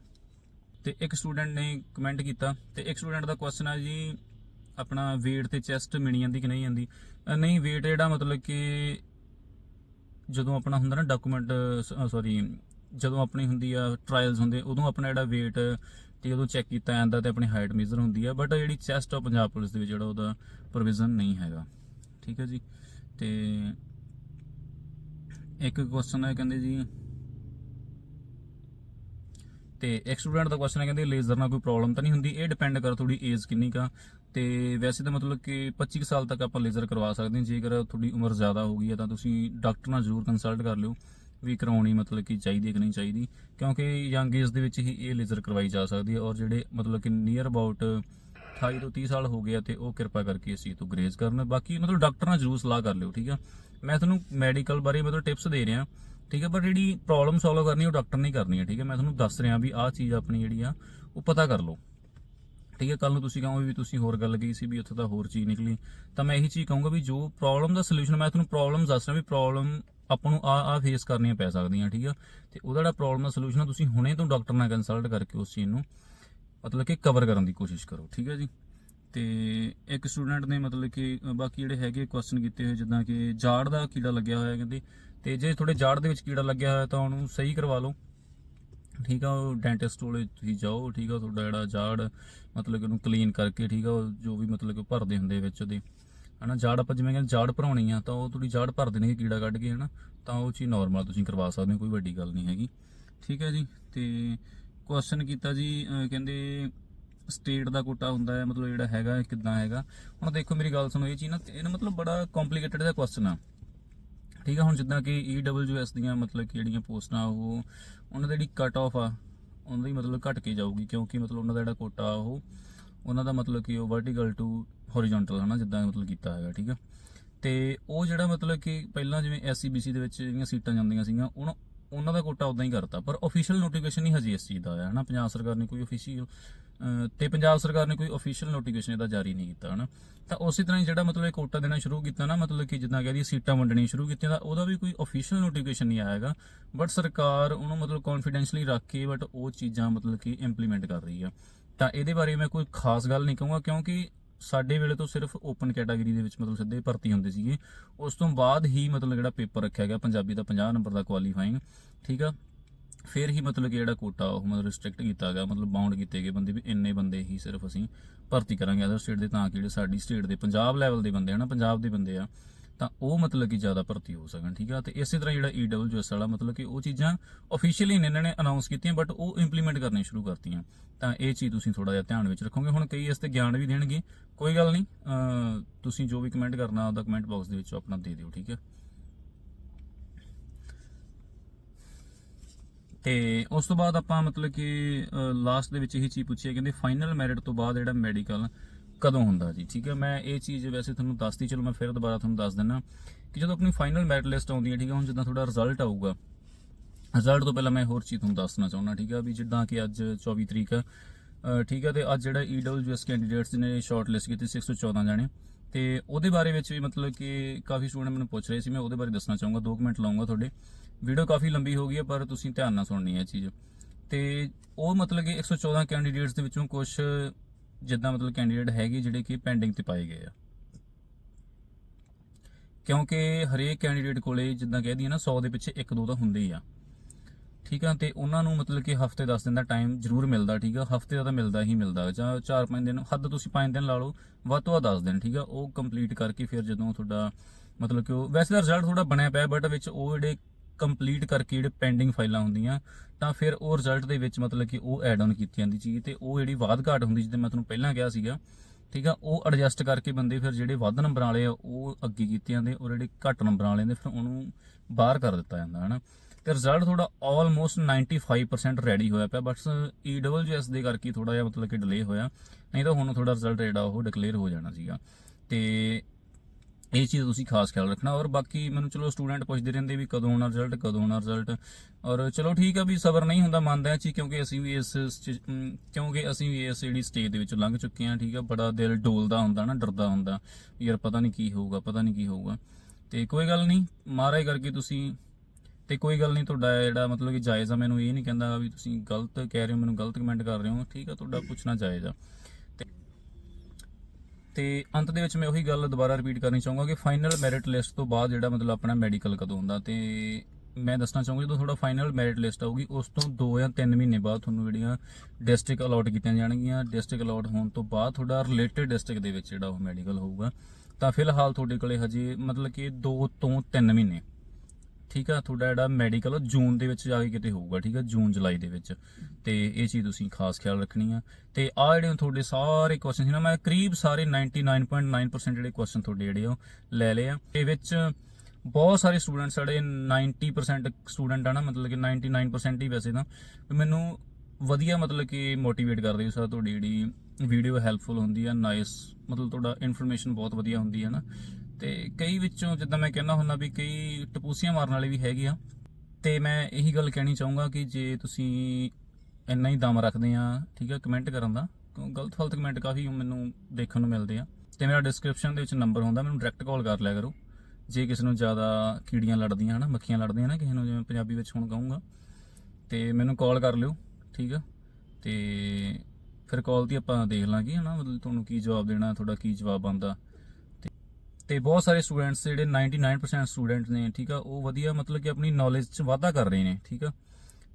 A: ਤੇ ਇੱਕ ਸਟੂਡੈਂਟ ਨੇ ਕਮੈਂਟ ਕੀਤਾ ਤੇ ਇੱਕ ਸਟੂਡੈਂਟ ਦਾ ਕੁਐਸਚਨ ਆ ਜੀ ਆਪਣਾ weight ਤੇ ਚੈਸਟ ਮਿਣੀ ਜਾਂਦੀ ਕਿ ਨਹੀਂ ਜਾਂਦੀ? ਨਹੀਂ weight ਜਿਹੜਾ ਮਤਲਬ ਕਿ ਜਦੋਂ ਆਪਣਾ ਹੁੰਦਾ ਨਾ ਡਾਕੂਮੈਂਟ ਸੌਰੀ ਜਦੋਂ ਆਪਣੀ ਹੁੰਦੀ ਆ ਟ੍ਰਾਇਲਸ ਹੁੰਦੇ ਉਦੋਂ ਆਪਣਾ ਜਿਹੜਾ weight ਤੇ ਉਦੋਂ ਚੈੱਕ ਕੀਤਾ ਜਾਂਦਾ ਤੇ ਆਪਣੀ ਹਾਈਟ ਮੇਜ਼ਰ ਹੁੰਦੀ ਆ ਬਟ ਜਿਹੜੀ ਚੈਸਟ ਆ ਪੰਜਾਬ ਪੁਲਿਸ ਦੇ ਵਿੱਚ ਜਿਹੜਾ ਉਹਦਾ ਪ੍ਰੋਵੀਜ਼ਨ ਨਹੀਂ ਹੈਗਾ। ਠੀਕ ਹੈ ਜੀ? ਤੇ ਇੱਕ ਕੁਐਸਚਨ ਹੈ ਕਹਿੰਦੇ ਜੀ, ਤੇ ਇੱਕ ਸਟੂਡੈਂਟ ਦਾ ਕੁਐਸਚਨ ਹੈ ਕਹਿੰਦੇ ਲੇਜ਼ਰ ਨਾਲ ਕੋਈ ਪ੍ਰੋਬਲਮ ਤਾਂ ਨਹੀਂ ਹੁੰਦੀ? ਇਹ ਡਿਪੈਂਡ ਕਰ ਤੁਹਾਡੀ ਏਜ ਕਿੰਨੀ ਕਾ ਤੇ ਵੈਸੇ ਤਾਂ ਮਤਲਬ ਕਿ 25 ਕੁ ਸਾਲ ਤੱਕ ਆਪਾਂ ਲੇਜ਼ਰ ਕਰਵਾ ਸਕਦੇ ਹਾਂ, ਜੇਕਰ ਤੁਹਾਡੀ ਉਮਰ ਜ਼ਿਆਦਾ ਹੋ ਗਈ ਹੈ ਤਾਂ ਤੁਸੀਂ ਡਾਕਟਰ ਨਾਲ ਜ਼ਰੂਰ ਕੰਸਲਟ ਕਰ ਲਿਓ। ਵੀ ਕਰਾਉਣੀ ਮਤਲਬ ਕਿ ਚਾਹੀਦੀ ਹੈ ਕਿ ਨਹੀਂ ਚਾਹੀਦੀ, ਕਿਉਂਕਿ ਯੰਗ ਏਜ ਦੇ ਵਿੱਚ ਹੀ ਇਹ ਲੇਜ਼ਰ ਕਰਵਾਈ ਜਾ ਸਕਦੀ ਹੈ ਔਰ ਜਿਹੜੇ ਮਤਲਬ ਕਿ ਨੀਅਰ ਅਬਾਊਟ 28 ਤੋਂ 30 ਸਾਲ ਹੋ ਗਿਆ ਤੇ ਉਹ ਕਿਰਪਾ ਕਰਕੇ ਇਸ ਚੀਜ਼ ਤੋਂ ਗਰੇਜ਼ ਕਰਨ। ਬਾਕੀ ਮਤਲਬ ਡਾਕਟਰ ਨਾਲ ਜ਼ਰੂਰ ਸਲਾਹ ਕਰ ਲਿਓ, ਠੀਕ ਆ? ਮੈਂ ਤੁਹਾਨੂੰ ਮੈਡੀਕਲ ਬਾਰੇ ਮਤਲਬ ਟਿਪਸ ਦੇ ਰਿਹਾ, ਠੀਕ ਹੈ ਪਰ ਜਿਹੜੀ ਪ੍ਰੋਬਲਮ ਸੋਲਵ ਕਰਨੀ ਉਹ ਡਾਕਟਰ ਨਹੀਂ ਕਰਨੀ ਹੈ ਠੀਕ ਹੈ ਮੈਂ ਤੁਹਾਨੂੰ ਦੱਸ ਰਿਹਾ ਵੀ ਆਹ ਚੀਜ਼ ਆਪਣੀ ਜਿਹੜੀ ਆ, ਉਹ ਪਤਾ ਕਰ ਲਓ। ਠੀਕ ਹੈ ਕੱਲ ਨੂੰ ਤੁਸੀਂ ਕਹੋਗੇ ਵੀ ਤੁਸੀਂ ਹੋਰ ਗੱਲ ਕਹੀ ਸੀ ਵੀ ਉੱਥੇ ਤਾਂ ਹੋਰ ਚੀਜ਼ ਨਿਕਲੀ। ਤਾਂ ਮੈਂ ਇਹੀ ਚੀਜ਼ ਕਹੂੰਗਾ ਵੀ ਜੋ ਪ੍ਰੋਬਲਮ ਦਾ ਸੋਲੂਸ਼ਨ ਮੈਂ ਤੁਹਾਨੂੰ ਪ੍ਰੋਬਲਮ ਦੱਸ ਰਿਹਾ ਵੀ ਪ੍ਰੋਬਲਮ ਆਪਾਂ ਨੂੰ ਆ ਆ ਫੇਸ ਕਰਨੀਆਂ ਪੈ ਸਕਦੀਆਂ, ਠੀਕ ਆ? ਤੇ ਉਹਦਾ ਜਿਹੜਾ ਪ੍ਰੋਬਲਮ ਦਾ ਸੋਲੂਸ਼ਨ ਆ, ਤੁਸੀਂ ਹੁਣੇ ਤੋਂ ਡਾਕਟਰ ਨਾਲ ਕੰਸਲਟ ਕਰਕੇ ਉਸ ਚੀਜ਼ ਨੂੰ ਮਤਲਬ ਕਿ ਕਵਰ ਕਰਨ ਦੀ ਕੋਸ਼ਿਸ਼ ਕਰੋ, ਠੀਕ ਹੈ ਜੀ? ਤੇ ਇੱਕ ਸਟੂਡੈਂਟ ਨੇ ਮਤਲਬ ਕਿ ਬਾਕੀ ਜਿਹੜੇ ਹੈਗੇ ਕੁਐਸਚਨ ਕੀਤੇ ਹੋਏ, ਜਿੱਦਾਂ ਕਿ ਜਾੜ ਦਾ ਕੀੜਾ ਲੱਗਿਆ ਹੋਇਆ ਕਹਿੰਦੇ, ਤੇ ਜੇ ਤੁਹਾਡੇ ਜਾੜ ਦੇ ਵਿੱਚ ਕੀੜਾ ਲੱਗਿਆ ਹੋਇਆ ਤਾਂ ਉਹਨੂੰ ਸਹੀ ਕਰਵਾ ਲਓ, ਠੀਕ ਆ? ਉਹ ਡੈਂਟਿਸਟ ਕੋਲੇ ਤੁਸੀਂ ਜਾਓ, ਠੀਕ ਆ? ਤੁਹਾਡਾ ਜਿਹੜਾ ਜਾੜ, ਮਤਲਬ ਕਿ ਉਹਨੂੰ ਕਲੀਨ ਕਰਕੇ, ਠੀਕ ਆ? ਉਹ ਜੋ ਵੀ ਮਤਲਬ ਕਿ ਭਰਦੇ ਹੁੰਦੇ ਵਿੱਚ ਉਹਦੇ ਹਨਾ, ਜਾੜ ਆਪਾਂ ਜਿਵੇਂ ਕਹਿੰਦੇ ਜਾੜ ਭਰਾਉਣੀ ਆ, ਤਾਂ ਉਹ ਤੁਹਾਡੀ ਜਾੜ ਭਰ ਦੇਣਗੇ ਕੀੜਾ ਕੱਢ ਕੇ, ਹਨਾ। ਤਾਂ ਉਹ ਚੀਜ਼ ਨਾਰਮਲ ਤੁਸੀਂ ਕਰਵਾ ਸਕਦੇ ਹੋ, ਕੋਈ ਵੱਡੀ ਗੱਲ ਨਹੀਂ ਹੈਗੀ। ਠੀਕ ਹੈ ਜੀ, ਤੇ ਕੁਐਸਚਨ ਕੀਤਾ ਜੀ ਕਹਿੰਦੇ ਸਟੇਟ ਦਾ ਕੋਟਾ ਹੁੰਦਾ ਹੈ, ਮਤਲਬ ਜਿਹੜਾ ਹੈਗਾ, ਇਹ ਕਿੱਦਾਂ ਹੈਗਾ? ਹੁਣ ਦੇਖੋ, ਮੇਰੀ ਗੱਲ ਸੁਣੋ, ਇਹ ਚੀਜ਼ ਨਾ, ਇਹ ਨਾ ਮਤਲਬ ਬੜਾ ਕੰਪਲਿਕੇਟਡ ਦਾ ਕੁਐਸਚਨ ਆ। ਠੀਕ ਆ, ਹੁਣ ਜਿੱਦਾਂ ਕਿ EWS ਦੀਆਂ ਮਤਲਬ ਕਿ ਜਿਹੜੀਆਂ ਪੋਸਟਾਂ, ਉਹ ਉਹਨਾਂ ਦੀ ਜਿਹੜੀ ਕਟ ਆਫ ਆ ਉਹਨਾਂ ਦੀ ਮਤਲਬ ਘਟ ਕੇ ਜਾਊਗੀ, ਕਿਉਂਕਿ ਮਤਲਬ ਉਹਨਾਂ ਦਾ ਜਿਹੜਾ ਕੋਟਾ, ਉਹ ਉਹਨਾਂ ਦਾ ਮਤਲਬ ਕਿ ਉਹ ਵਰਟੀਕਲ ਟੂ ਹੌਰੀਜ਼ੌਂਟਲ ਹਨਾ, ਜਿੱਦਾਂ ਮਤਲਬ ਕੀਤਾ ਹੈਗਾ, ਠੀਕ ਆ? ਤੇ ਉਹ ਜਿਹੜਾ ਮਤਲਬ ਕਿ ਪਹਿਲਾਂ ਜਿਵੇਂ SCBC ਦੇ ਵਿੱਚ ਜਿਹੜੀਆਂ ਸੀਟਾਂ ਜਾਂਦੀਆਂ ਸੀਗੀਆਂ, ਉਹਨਾਂ ਉਹਨਾਂ ਦਾ ਕੋਟਾ ਉਦਾਂ ਹੀ ਕਰਤਾ, ਪਰ ਅਫੀਸ਼ੀਅਲ ਨੋਟੀਫਿਕੇਸ਼ਨ ਨਹੀਂ ਹਜੇ ਇਸ ਚੀਜ਼ ਦਾ ਆਇਆ, ਹਨਾ? ਪੰਜਾਬ ਸਰਕਾਰ ਨੇ ਕੋਈ ਅਫੀਸ਼ੀਅਲ ਤੇ ਪੰਜਾਬ ਸਰਕਾਰ ਨੇ ਕੋਈ ਅਫੀਸ਼ੀਅਲ ਨੋਟੀਫਿਕੇਸ਼ਨ ਇਹਦਾ ਜਾਰੀ ਨਹੀਂ ਕੀਤਾ, ਹਨਾ? ਤਾਂ ਉਸੇ ਤਰ੍ਹਾਂ ਹੀ ਜਿਹੜਾ ਮਤਲਬ ਇਹ ਕੋਟਾ ਦੇਣਾ ਸ਼ੁਰੂ ਕੀਤਾ ਨਾ, ਮਤਲਬ ਕਿ ਜਿੱਦਾਂ ਕਹਿੰਦੀ ਸੀਟਾਂ ਵੰਡਣੀਆਂ ਸ਼ੁਰੂ ਕੀਤੀਆਂ, ਤਾਂ ਉਹਦਾ ਵੀ ਕੋਈ ਅਫੀਸ਼ੀਅਲ ਨੋਟੀਫਿਕੇਸ਼ਨ ਨਹੀਂ ਆਇਆ ਬਟ ਸਰਕਾਰ ਉਹਨੂੰ ਮਤਲਬ ਕੌਨਫੀਡੈਂਸ਼ਲੀ ਰੱਖ ਕੇ ਬਟ ਉਹ ਚੀਜ਼ਾਂ ਮਤਲਬ ਕਿ ਇੰਪਲੀਮੈਂਟ ਕਰ ਰਹੀ ਆ। ਤਾਂ ਇਹਦੇ ਬਾਰੇ ਮੈਂ ਕੋਈ ਖਾਸ ਗੱਲ ਨਹੀਂ ਕਹੂੰਗਾ, ਕਿਉਂਕਿ ਸਾਡੇ ਵੇਲੇ ਤੋਂ ਸਿਰਫ ਓਪਨ ਕੈਟਾਗਰੀ ਦੇ ਵਿੱਚ ਮਤਲਬ ਸਿੱਧੇ ਭਰਤੀ ਹੁੰਦੇ ਸੀਗੇ। ਉਸ ਤੋਂ ਬਾਅਦ ਹੀ ਮਤਲਬ ਜਿਹੜਾ ਪੇਪਰ ਰੱਖਿਆ ਗਿਆ, ਪੰਜਾਬੀ ਦਾ 50 ਨੰਬਰ ਦਾ ਕੁਆਲੀਫਾਈਂਗ ਠੀਕ ਆ? ਫਿਰ ਹੀ ਮਤਲਬ ਕਿ ਜਿਹੜਾ ਕੋਟਾ ਉਹ ਮਤਲਬ ਰਿਸਟ੍ਰਿਕਟ ਕੀਤਾ ਗਿਆ, ਮਤਲਬ ਬਾਉਂਡ ਕੀਤੇ ਗਏ ਬੰਦੇ ਵੀ ਇੰਨੇ ਬੰਦੇ ਹੀ ਸਿਰਫ ਅਸੀਂ ਭਰਤੀ ਕਰਾਂਗੇ ਅਦਰ ਸਟੇਟ ਦੇ, ਤਾਂ ਕਿ ਜਿਹੜੇ ਸਾਡੀ ਸਟੇਟ ਦੇ ਪੰਜਾਬ ਲੈਵਲ ਦੇ ਬੰਦੇ ਹਨਾ ਪੰਜਾਬ ਦੇ ਬੰਦੇ ਆ ਤਾਂ ਉਹ ਮਤਲਬ ਕਿ ਜ਼ਿਆਦਾ ਭਰਤੀ ਹੋ ਸਕਣ, ਠੀਕ ਆ? ਤੇ ਇਸੇ ਤਰ੍ਹਾਂ ਜਿਹੜਾ EWS ਵਾਲਾ ਮਤਲਬ ਕਿ ਉਹ ਚੀਜ਼ਾਂ ਅਫੀਸ਼ੀਅਲੀ ਇਹਨਾਂ ਨੇ ਅਨਾਉਂਸ ਕੀਤੀਆਂ ਬਟ ਉਹ ਇੰਪਲੀਮੈਂਟ ਕਰਨੀਆਂ ਸ਼ੁਰੂ ਕਰਤੀਆਂ। ਤਾਂ ਇਹ ਚੀਜ਼ ਤੁਸੀਂ ਥੋੜਾ ਜਿਹਾ ਧਿਆਨ ਵਿੱਚ ਰੱਖੋਗੇ। ਹੁਣ ਕਈ ਇਸ ਤੇ ਗਿਆਨ ਵੀ ਦੇਣਗੇ। ਕੋਈ ਗੱਲ ਨਹੀਂ ਤੁਸੀਂ ਜੋ ਵੀ ਕਮੈਂਟ ਕਰਨਾ, ਉਹਦਾ ਕਮੈਂਟ ਬਾਕਸ ਦੇ ਵਿੱਚ ਆਪਣਾ ਦੇ ਦਿਓ, ਠੀਕ ਹੈ ਤੇ ਉਸ ਤੋਂ ਬਾਅਦ ਆਪਾਂ ਮਤਲਬ ਕਿ ਲਾਸਟ ਦੇ ਵਿੱਚ ਇਹੀ ਚੀਜ਼ ਪੁੱਛੀ ਹੈ, ਕਹਿੰਦੇ ਫਾਈਨਲ ਮੈਰਿਟ ਤੋਂ ਬਾਅਦ ਜਿਹੜਾ ਮੈਡੀਕਲ ਕਦੋਂ ਹੁੰਦਾ ਜੀ? ਠੀਕ ਹੈ, ਮੈਂ ਇਹ ਚੀਜ਼ ਵੈਸੇ ਤੁਹਾਨੂੰ ਦੱਸਤੀ, ਚਲੋ ਮੈਂ ਫਿਰ ਦੁਬਾਰਾ ਤੁਹਾਨੂੰ ਦੱਸ ਦਿੰਦਾ ਕਿ ਜਦੋਂ ਆਪਣੀ ਫਾਈਨਲ ਮੈਰਿਟ ਲਿਸਟ ਆਉਂਦੀ ਹੈ, ਠੀਕ ਹੈ, ਹੁਣ ਜਿੱਦਾਂ ਤੁਹਾਡਾ ਰਿਜ਼ਲਟ ਆਊਗਾ ਰਿਜ਼ਲਟ ਤੋਂ ਪਹਿਲਾਂ ਮੈਂ ਹੋਰ ਚੀਜ਼ ਤੁਹਾਨੂੰ ਦੱਸਣਾ ਚਾਹੁੰਦਾ, ਠੀਕ ਹੈ, ਵੀ ਜਿੱਦਾਂ ਕਿ ਅੱਜ 24 ਤਰੀਕ ਆ ਅਹ, ਠੀਕ ਹੈ, ਤੇ ਅੱਜ ਜਿਹੜਾ EWS ਕੈਂਡੀਡੇਟਸ ਨੇ ਸ਼ਾਰਟ ਲਿਸਟ ਕੀਤੀ 614 ਜਾਣੇ, ਤੇ ਉਹਦੇ ਬਾਰੇ ਵਿੱਚ ਵੀ ਮਤਲਬ ਕਿ ਕਾਫੀ ਸਟੂਡੈਂਟ ਮੈਨੂੰ ਪੁੱਛ ਰਹੇ ਸੀ, ਮੈਂ ਉਹਦੇ ਬਾਰੇ ਦੱਸਣਾ ਚਾਹੂੰਗਾ 2 ਮਿੰਟ ਲਾਉਂਗਾ ਤੁਹਾਡੇ। ਵੀਡੀਓ ਕਾਫੀ ਲੰਬੀ ਹੋ ਗਈ ਹੈ, ਪਰ ਤੁਸੀਂ ਧਿਆਨ ਨਾਲ ਸੁਣਨੀ ਹੈ ਇਹ ਚੀਜ਼। ਤੇ ਉਹ ਮਤਲਬ ਕਿ 114 ਕੈਂਡੀਡੇਟਸ ਦੇ ਵਿੱਚੋਂ ਕੁਝ ਜਿੱਦਾਂ ਮਤਲਬ ਕੈਂਡੀਡੇਟ ਹੈਗੇ ਜਿਹੜੇ ਕਿ ਪੈਂਡਿੰਗ ਤੇ ਪਾਏ ਗਏ ਆ। ਕਿਉਂਕਿ ਹਰੇਕ ਕੈਂਡੀਡੇਟ ਕੋਲੇ ਜਿੱਦਾਂ ਕਹਿ ਦਈਏ ਨਾ 100 ਦੇ ਪਿੱਛੇ ਇੱਕ ਦੋ ਤਾਂ ਹੁੰਦੇ ਹੀ ਆ। ਠੀਕ ਆ, ਤੇ ਉਹਨਾਂ ਨੂੰ ਮਤਲਬ ਕਿ ਹਫ਼ਤੇ 10 ਦਿਨ ਦਾ ਟਾਈਮ ਜ਼ਰੂਰ ਮਿਲਦਾ, ਠੀਕ ਆ? ਹਫ਼ਤੇ ਦਾ ਤਾਂ ਮਿਲਦਾ ਹੀ ਮਿਲਦਾ, ਜਾਂ 4-5 ਦਿਨ, ਹੱਦ ਤੁਸੀਂ 5 ਦਿਨ ਲਾ ਲਓ, ਵੱਧ ਤੋਂ ਵੱਧ 10 ਦਿਨ, ਠੀਕ ਆ? ਉਹ ਕੰਪਲੀਟ ਕਰਕੇ ਫਿਰ ਜਦੋਂ ਤੁਹਾਡਾ ਮਤਲਬ ਕਿ ਉਹ, ਵੈਸੇ ਤਾਂ ਰਿਜ਼ਲਟ ਥੋੜਾ ਬਣਿਆ ਪਿਆ ਬਟ ਵਿੱਚ ਉਹ ਜਿਹੜੇ ਕੰਪਲੀਟ ਕਰਕੇ ਜਿਹੜੇ ਪੈਂਡਿੰਗ ਫਾਈਲਾਂ ਹੁੰਦੀਆਂ, ਤਾਂ ਫਿਰ ਉਹ ਰਿਜ਼ਲਟ ਦੇ ਵਿੱਚ ਮਤਲਬ ਕਿ ਉਹ ਐਡ ਆਨ ਕੀਤੀ ਜਾਂਦੀ ਚੀਜ਼ ਤੇ ਉਹ ਜਿਹੜੀ ਵਾਧ ਘਾਟ ਹੁੰਦੀ ਜਿੱਦਾਂ ਮੈਂ ਤੁਹਾਨੂੰ ਪਹਿਲਾਂ ਕਿਹਾ ਸੀਗਾ, ਠੀਕ ਆ, ਉਹ ਐਡਜਸਟ ਕਰਕੇ ਬੰਦੇ ਫਿਰ ਜਿਹੜੇ ਵੱਧ ਨੰਬਰਾਂ ਵਾਲੇ ਆ, ਉਹ ਅੱਗੇ ਕੀਤੇ ਜਾਂਦੇ ਔਰ ਜਿਹੜੇ ਘੱਟ ਨੰਬਰਾਂ ਵਾਲੇ ਨੇ, ਫਿਰ ਉਹਨੂੰ ਬਾਹਰ ਕਰ ਦਿੱਤਾ ਜਾਂਦਾ, ਹਨਾ। ਤੇ ਰਿਜ਼ਲਟ ਥੋੜਾ ਆਲਮੋਸਟ 95% ਰੈਡੀ ਹੋਇਆ ਪਿਆ ਬਟ EWS ਦੇ ਕਰਕੇ ਥੋੜਾ ਜਿਹਾ ਮਤਲਬ ਕਿ ਡਿਲੇ ਹੋਇਆ, ਨਹੀਂ ਤਾਂ ਹੁਣ ਥੋੜਾ ਰਿਜ਼ਲਟ ਜਿਹੜਾ ਉਹ ਡਿਕਲੇਅਰ ਹੋ ਜਾਣਾ ਸੀਗਾ। ਤੇ ਇਹ ਚੀਜ਼ ਤੁਸੀਂ ਖਾਸ ਖਿਆਲ ਰੱਖਣਾ ਔਰ ਬਾਕੀ ਮੈਨੂੰ ਚਲੋ ਸਟੂਡੈਂਟ ਪੁੱਛਦੇ ਰਹਿੰਦੇ ਵੀ ਕਦੋਂ ਆਉਣਾ ਰਿਜ਼ਲਟ ਕਦੋਂ ਆਉਣਾ ਰਿਜ਼ਲਟ ਔਰ ਚਲੋ ਠੀਕ ਆ ਵੀ ਸਬਰ ਨਹੀਂ ਹੁੰਦਾ ਮੰਨਦੇ ਆ ਚੀ ਕਿਉਂਕਿ ਅਸੀਂ ਵੀ ਇਸ ਕਿਉਂਕਿ ਅਸੀਂ ਵੀ ਇਸ ਜਿਹੜੀ ਸਟੇਜ ਦੇ ਵਿੱਚ ਲੰਘ ਚੁੱਕੇ ਆ ਠੀਕ ਆ, ਬੜਾ ਦਿਲ ਡੋਲਦਾ ਹੁੰਦਾ ਨਾ, ਡਰਦਾ ਹੁੰਦਾ ਵੀ ਯਾਰ ਪਤਾ ਨਹੀਂ ਕੀ ਹੋਊਗਾ, ਪਤਾ ਨਹੀਂ ਕੀ ਹੋਊਗਾ। ਤੇ ਕੋਈ ਗੱਲ ਨਹੀਂ, ਮਹਾਰਾਜ ਕਰਕੇ ਤੁਸੀਂ, ਤੇ ਕੋਈ ਗੱਲ ਨਹੀਂ ਤੁਹਾਡਾ ਜਿਹੜਾ ਮਤਲਬ ਕਿ ਜਾਇਜ਼ ਆ, ਮੈਨੂੰ ਇਹ ਨਹੀਂ ਕਹਿੰਦਾ ਵੀ ਤੁਸੀਂ ਗਲਤ ਕਹਿ ਰਹੇ ਹੋ, ਮੈਨੂੰ ਗਲਤ ਕਮੈਂਟ ਕਰ ਰਹੇ ਹੋ, ਠੀਕ ਆ, ਤੁਹਾਡਾ ਪੁੱਛਣਾ ਜਾਇਜ਼ ਆ। ਤੇ ਅੰਤ ਦੇ ਵਿੱਚ ਮੈਂ ਉਹੀ ਗੱਲ ਦੁਬਾਰਾ ਰਿਪੀਟ ਕਰਨੀ ਚਾਹੂੰਗਾ ਕਿ ਫਾਈਨਲ ਮੈਰਿਟ ਲਿਸਟ ਤੋਂ ਬਾਅਦ ਜਿਹੜਾ ਮਤਲਬ ਆਪਣਾ ਮੈਡੀਕਲ ਕਦੋਂ ਹੁੰਦਾ ਤੇ ਮੈਂ ਦੱਸਣਾ ਚਾਹੂੰਗਾ ਜਦੋਂ ਤੁਹਾਡਾ ਫਾਈਨਲ ਮੈਰਿਟ ਲਿਸਟ ਆਊਗੀ, ਉਸ ਤੋਂ 2 ਜਾਂ 3 ਮਹੀਨੇ ਬਾਅਦ ਤੁਹਾਨੂੰ ਜਿਹੜੀਆਂ ਡਿਸਟ੍ਰਿਕਟ ਅਲਾਟ ਕੀਤੀਆਂ ਜਾਣਗੀਆਂ ਡਿਸਟ੍ਰਿਕਟ ਅਲਾਟ ਹੋਣ ਤੋਂ ਬਾਅਦ ਤੁਹਾਡਾ ਰਿਲੇਟਡ ਡਿਸਟ੍ਰਿਕਟ ਦੇ ਵਿੱਚ ਜਿਹੜਾ ਉਹ ਮੈਡੀਕਲ ਹੋਊਗਾ। ਤਾਂ ਫਿਲਹਾਲ ਤੁਹਾਡੇ ਕੋਲੇ ਹਜੇ ਮਤਲਬ ਕਿ 2 ਤੋਂ 3 ਮਹੀਨੇ ਠੀਕ ਆ, ਤੁਹਾਡਾ ਜਿਹੜਾ ਮੈਡੀਕਲ ਜੂਨ ਦੇ ਵਿੱਚ ਜਾ ਕੇ ਕਿਤੇ ਹੋਊਗਾ, ਠੀਕ ਆ, ਜੂਨ, ਜੁਲਾਈ ਦੇ ਵਿੱਚ। ਤੇ ਇਹ ਚੀਜ਼ ਤੁਸੀਂ ਖਾਸ ਖਿਆਲ ਰੱਖਣੀ ਆ। ਤੇ ਆ ਜਿਹੜੇ ਤੁਹਾਡੇ ਸਾਰੇ ਕੁਐਸਚਨ ਸੀ ਨਾ, ਮੈਂ ਕਰੀਬ ਸਾਰੇ 99.9% ਜਿਹੜੇ ਕੁਐਸਚਨ ਤੁਹਾਡੇ ਜਿਹੜੇ ਉਹ ਲੈ ਲਏ ਆ। ਇਹ ਵਿੱਚ ਬਹੁਤ ਸਾਰੇ ਸਟੂਡੈਂਟ ਸਾਡੇ 90% ਸਟੂਡੈਂਟ ਆ ਨਾ, ਮਤਲਬ ਕਿ 99% ਹੀ ਵੈਸੇ ਨਾ। ਮੈਨੂੰ ਵਧੀਆ ਮਤਲਬ ਕਿ ਮੋਟੀਵੇਟ ਕਰਦੇ ਹੋ ਸਰ, ਤੁਹਾਡੀ ਜਿਹੜੀ ਵੀਡੀਓ ਹੈਲਪਫੁਲ ਹੁੰਦੀ ਆ ਨਾਈਸ ਮਤਲਬ ਤੁਹਾਡਾ ਇਨਫੋਰਮੇਸ਼ਨ ਬਹੁਤ ਵਧੀਆ ਹੁੰਦੀ ਹੈ ਨਾ। ਤੇ ਕਈ ਵਿੱਚੋਂ ਜਿੱਦਾਂ ਮੈਂ ਕਹਿੰਦਾ ਹੁੰਦਾ ਵੀ ਕਈ ਟਪੂਸੀਆਂ ਮਾਰਨ ਵਾਲੇ ਵੀ ਹੈਗੇ ਆ। ਤੇ ਮੈਂ ਇਹੀ ਗੱਲ ਕਹਿਣੀ ਚਾਹੂੰਗਾ ਕਿ ਜੇ ਤੁਸੀਂ ਇੰਨਾ ਹੀ ਦਮ ਰੱਖਦੇ ਆ, ਠੀਕ ਆ ਕਮੈਂਟ ਕਰਨ ਦਾ, ਕਿਉਂ ਗਲਤ ਫਲਤ ਕਮੈਂਟ ਕਾਫੀ ਮੈਨੂੰ ਦੇਖਣ ਨੂੰ ਮਿਲਦੇ ਆ। ਤੇ ਮੇਰਾ ਡਿਸਕ੍ਰਿਪਸ਼ਨ ਦੇ ਵਿੱਚ ਨੰਬਰ ਹੁੰਦਾ, ਮੈਨੂੰ ਡਾਇਰੈਕਟ ਕਾਲ ਕਰ ਲਿਆ ਕਰੋ। ਜੇ ਕਿਸੇ ਨੂੰ ਜ਼ਿਆਦਾ ਕੀੜੀਆਂ ਲੜਦੀਆਂ ਹਨਾ, ਮੱਖੀਆਂ ਲੜਦੀਆਂ ਨਾ ਕਿਸੇ ਨੂੰ ਜਿਵੇਂ ਪੰਜਾਬੀ ਵਿੱਚ ਹੁਣ ਕਹੂੰਗਾ। ਤੇ ਮੈਨੂੰ ਕਾਲ ਕਰ ਲਿਓ, ਠੀਕ ਆ। ਤੇ ਫਿਰ ਕਾਲ ਦੀ ਆਪਾਂ ਦੇਖ ਲਾਂਗੇ ਹਨਾ, ਮਤਲਬ ਤੁਹਾਨੂੰ ਕੀ ਜਵਾਬ ਦੇਣਾ, ਤੁਹਾਡਾ ਕੀ ਜਵਾਬ ਆਉਂਦਾ। ਤੇ ਬਹੁਤ ਸਾਰੇ ਸਟੂਡੈਂਟਸ ਜਿਹੜੇ 99% ਸਟੂਡੈਂਟ ਨੇ, ਠੀਕ ਆ, ਉਹ ਵਧੀਆ ਮਤਲਬ ਕਿ ਆਪਣੀ ਨੌਲੇਜ 'ਚ ਵਾਧਾ ਕਰ ਰਹੇ ਨੇ, ਠੀਕ ਆ।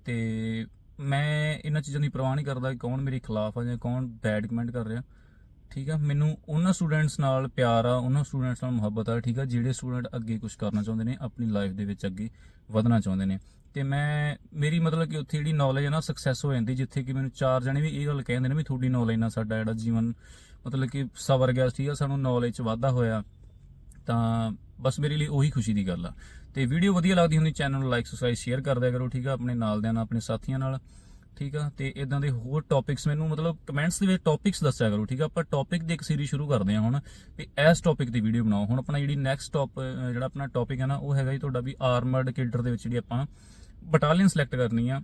A: ਤੇ ਮੈਂ ਇਹਨਾਂ ਚੀਜ਼ਾਂ ਦੀ ਪਰਵਾਹ ਨਹੀਂ ਕਰਦਾ ਕਿ ਕੌਣ ਮੇਰੇ ਖਿਲਾਫ ਆ ਜਾਂ ਕੌਣ ਬੈਡ ਕਮੈਂਟ ਕਰ ਰਿਹਾ, ਠੀਕ ਆ। ਮੈਨੂੰ ਉਹਨਾਂ ਸਟੂਡੈਂਟਸ ਨਾਲ ਪਿਆਰ ਆ, ਉਹਨਾਂ ਸਟੂਡੈਂਟਸ ਨਾਲ ਮੁਹੱਬਤ ਆ, ਠੀਕ ਆ, ਜਿਹੜੇ ਸਟੂਡੈਂਟ ਅੱਗੇ ਕੁਝ ਕਰਨਾ ਚਾਹੁੰਦੇ ਨੇ, ਆਪਣੀ ਲਾਈਫ ਦੇ ਵਿੱਚ ਅੱਗੇ ਵਧਣਾ ਚਾਹੁੰਦੇ ਨੇ। ਤੇ ਮੈਂ, ਮੇਰੀ ਮਤਲਬ ਕਿ ਉੱਥੇ ਜਿਹੜੀ ਨੌਲੇਜ ਹੈ ਨਾ ਸਕਸੈਸ ਹੋ ਜਾਂਦੀ, ਜਿੱਥੇ ਕਿ ਮੈਨੂੰ ਚਾਰ ਜਣੇ ਵੀ ਇਹ ਗੱਲ ਕਹਿੰਦੇ ਨੇ ਵੀ ਤੁਹਾਡੀ ਨੌਲੇਜ ਨਾਲ ਸਾਡਾ ਜਿਹੜਾ ਜੀਵਨ ਮਤਲਬ ਕਿ ਸਵਰ ਗਿਆ, ਠੀਕ ਆ, ਸਾਨੂੰ ਨੌਲੇਜ 'ਚ ਵਾਧਾ ਹੋਇਆ। ਤਾਂ ਬਸ ਮੇਰੇ ਲਈ ਉਹੀ ਖੁਸ਼ੀ ਦੀ ਗੱਲ ਆ। ਤੇ ਵੀਡੀਓ ਵਧੀਆ ਲੱਗਦੀ ਹੁੰਦੀ ਚੈਨਲ ਨੂੰ ਲਾਈਕ ਸਬਸਕ੍ਰਾਈਬ ਸ਼ੇਅਰ ਕਰ ਦਿਆ ਕਰੋ, ਠੀਕ ਆ? ਆਪਣੇ ਨਾਲ ਦਿਆਂ ਨਾਲ, ਆਪਣੇ ਸਾਥੀਆਂ ਨਾਲ, ਠੀਕ ਆ? ਤੇ ਇਦਾਂ ਦੇ ਹੋਰ ਟੌਪਿਕਸ ਮੈਨੂੰ ਮਤਲਬ ਕਮੈਂਟਸ ਦੇ ਵਿੱਚ ਟੌਪਿਕਸ ਦੱਸਿਆ ਕਰੋ, ਠੀਕ ਆ? ਆਪਾਂ ਟੌਪਿਕ ਦੀ ਇੱਕ ਸੀਰੀਜ਼ ਸ਼ੁਰੂ ਕਰਦੇ ਹਾਂ ਹੁਣ, ਵੀ ਇਸ ਟੌਪਿਕ ਦੀ ਵੀਡੀਓ ਬਣਾਓ। ਹੁਣ ਆਪਣਾ ਜਿਹੜੀ ਨੈਕਸਟ ਟੌਪ ਜਿਹੜਾ ਆਪਣਾ ਟੌਪਿਕ ਹੈ ਨਾ, ਉਹ ਹੈਗਾ ਜੀ ਤੁਹਾਡਾ ਵੀ ਆਰਮਰਡ ਕਿਲਡਰ ਦੇ ਵਿੱਚ ਜਿਹੜੀ ਆਪਾਂ ਬਟਾਲੀਅਨ ਸਿਲੈਕਟ ਕਰਨੀ ਆ,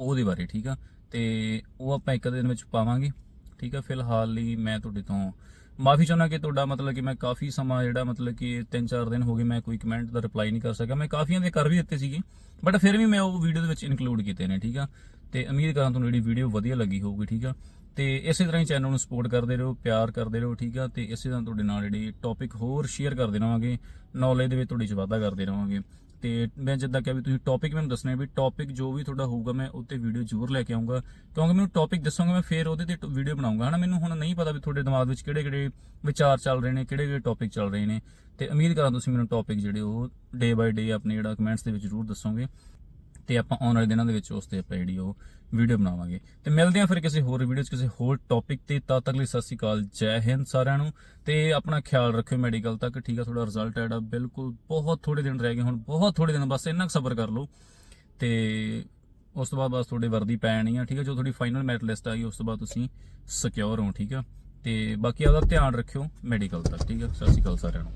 A: ਉਹਦੇ ਬਾਰੇ, ਠੀਕ ਆ? ਤੇ ਉਹ ਆਪਾਂ ਇੱਕ ਦਿਨ ਵਿੱਚ ਪਾਵਾਂਗੇ, ਠੀਕ ਆ? ਫਿਲਹਾਲ ਲਈ ਮੈਂ ਤੁਹਾਡੇ ਤੋਂ ਮਾਫੀ ਚਾਹੁੰਦਾ ਕਿ ਤੁਹਾਡਾ ਮਤਲਬ ਕਿ ਮੈਂ ਕਾਫੀ ਸਮਾਂ ਜਿਹੜਾ ਮਤਲਬ ਕਿ 3-4 ਦਿਨ ਹੋ ਗਏ ਮੈਂ ਕੋਈ ਕਮੈਂਟ ਦਾ ਰਿਪਲਾਈ ਨਹੀਂ ਕਰ ਸਕਿਆ। ਮੈਂ ਕਾਫੀਆਂ ਦੇ ਕਰ ਵੀ ਦਿੱਤੇ ਸੀਗੇ ਬਟ ਫਿਰ ਵੀ ਮੈਂ ਉਹ ਵੀਡੀਓ ਦੇ ਵਿੱਚ ਇਨਕਲੂਡ ਕੀਤੇ ਨੇ, ਠੀਕ ਆ? ਤੇ ਉਮੀਦ ਕਰਾਂ ਤੁਹਾਨੂੰ ਜਿਹੜੀ ਵੀਡੀਓ ਵਧੀਆ ਲੱਗੀ ਹੋਊਗੀ, ਠੀਕ ਆ? ਤੇ ਇਸੇ ਤਰ੍ਹਾਂ ਹੀ ਚੈਨਲ ਨੂੰ ਸਪੋਰਟ ਕਰਦੇ ਰਹੋ, ਪਿਆਰ ਕਰਦੇ ਰਹੋ, ਠੀਕ ਆ? ਤੇ ਇਸੇ ਤਰ੍ਹਾਂ ਤੁਹਾਡੇ ਨਾਲ ਜਿਹੜੀ ਟੌਪਿਕ ਹੋਰ ਸ਼ੇਅਰ ਕਰਦੇ ਰਹਾਂਗੇ ਨੌਲੇਜ ਦੇ ਵਿੱਚ ਤੁਹਾਡੀ ਚ ਵਾਧਾ ਕਰਦੇ ਰਹਾਂਗੇ ਤੇ ਮੈਂ ਜਿੱਦਾਂ ਕਿਹਾ ਵੀ ਤੁਸੀਂ ਟੌਪਿਕ ਮੈਨੂੰ ਦੱਸਣਾ ਵੀ ਟੌਪਿਕ ਜੋ ਵੀ ਤੁਹਾਡਾ ਹੋਊਗਾ, ਮੈਂ ਉੱਤੇ ਵੀਡੀਓ ਜ਼ਰੂਰ ਲੈ ਕੇ ਆਉਂਗਾ ਕਿਉਂਕਿ ਮੈਨੂੰ ਟੌਪਿਕ ਦੱਸੋਗੇ, ਮੈਂ ਫਿਰ ਉਹਦੇ ਤੇ ਵੀਡੀਓ ਬਣਾਉਂਗਾ ਹਨਾ, ਮੈਨੂੰ ਹੁਣ ਨਹੀਂ ਪਤਾ ਵੀ ਤੁਹਾਡੇ ਦਿਮਾਗ ਵਿੱਚ ਕਿਹੜੇ ਕਿਹੜੇ ਵਿਚਾਰ ਚੱਲ ਰਹੇ ਨੇ, ਕਿਹੜੇ ਕਿਹੜੇ ਟੌਪਿਕ ਚੱਲ ਰਹੇ ਨੇ। ਤੇ ਉਮੀਦ ਕਰਾਂ ਤੁਸੀਂ ਮੈਨੂੰ ਟੌਪਿਕ ਜਿਹੜੇ ਉਹ ਡੇ ਬਾਈ ਡੇ ਆਪਣੇ ਜਿਹੜਾ ਕਮੈਂਟਸ ਦੇ ਵਿੱਚ ਜ਼ਰੂਰ ਦੱਸੋਗੇ। ਤੇ ਆਪਾਂ ਆਉਣ ਵਾਲੇ ਦਿਨਾਂ ਦੇ ਵਿੱਚ ਉਸ ਤੇ ਆਪਾਂ ਜਿਹੜੀ ਉਹ ਵੀਡੀਓ ਬਣਾਵਾਂਗੇ। ਤੇ ਮਿਲਦੇ ਹਾਂ ਫਿਰ ਕਿਸੇ ਹੋਰ ਵੀਡੀਓ 'ਚ ਕਿਸੇ ਹੋਰ ਟੌਪਿਕ ਤੇ। ਤਦ ਤੱਕ ਲਈ ਸਤਿ ਸ਼੍ਰੀ ਅਕਾਲ, ਜੈ ਹਿੰਦ ਸਾਰਿਆਂ ਨੂੰ। ਤੇ ਆਪਣਾ ਖਿਆਲ ਰੱਖਿਓ ਮੈਡੀਕਲ ਤੱਕ, ਠੀਕ ਆ, ਤੁਹਾਡਾ ਰਿਜ਼ਲਟ ਹੈ ਜਿਹੜਾ ਬਿਲਕੁਲ ਬਹੁਤ ਥੋੜੇ ਦਿਨ ਰਹਿ ਗਏ ਹੁਣ, ਬਹੁਤ ਥੋੜੇ ਦਿਨ, ਬਸ ਇੰਨਾ ਕੁ ਸਬਰ ਕਰ ਲਓ। ਤੇ ਉਸ ਤੋਂ ਬਾਅਦ ਬਸ ਤੁਹਾਡੇ ਵਰਦੀ ਪੈਣੀ ਆ, ਠੀਕ ਆ, ਜੋ ਤੁਹਾਡੀ ਫਾਈਨਲ ਮੈਰਿਟ ਲਿਸਟ ਆ ਗਈ, ਉਸ ਤੋਂ ਬਾਅਦ ਤੁਸੀਂ ਸਿਕਿਉਰ ਹੋ, ਠੀਕ ਆ। ਤੇ ਬਾਕੀ ਆਪਦਾ ਧਿਆਨ ਰੱਖਿਓ ਮੈਡੀਕਲ ਤੱਕ, ਠੀਕ ਆ। ਸਤਿ ਸ਼੍ਰੀ ਅਕਾਲ ਸਾਰਿਆਂ ਨੂੰ।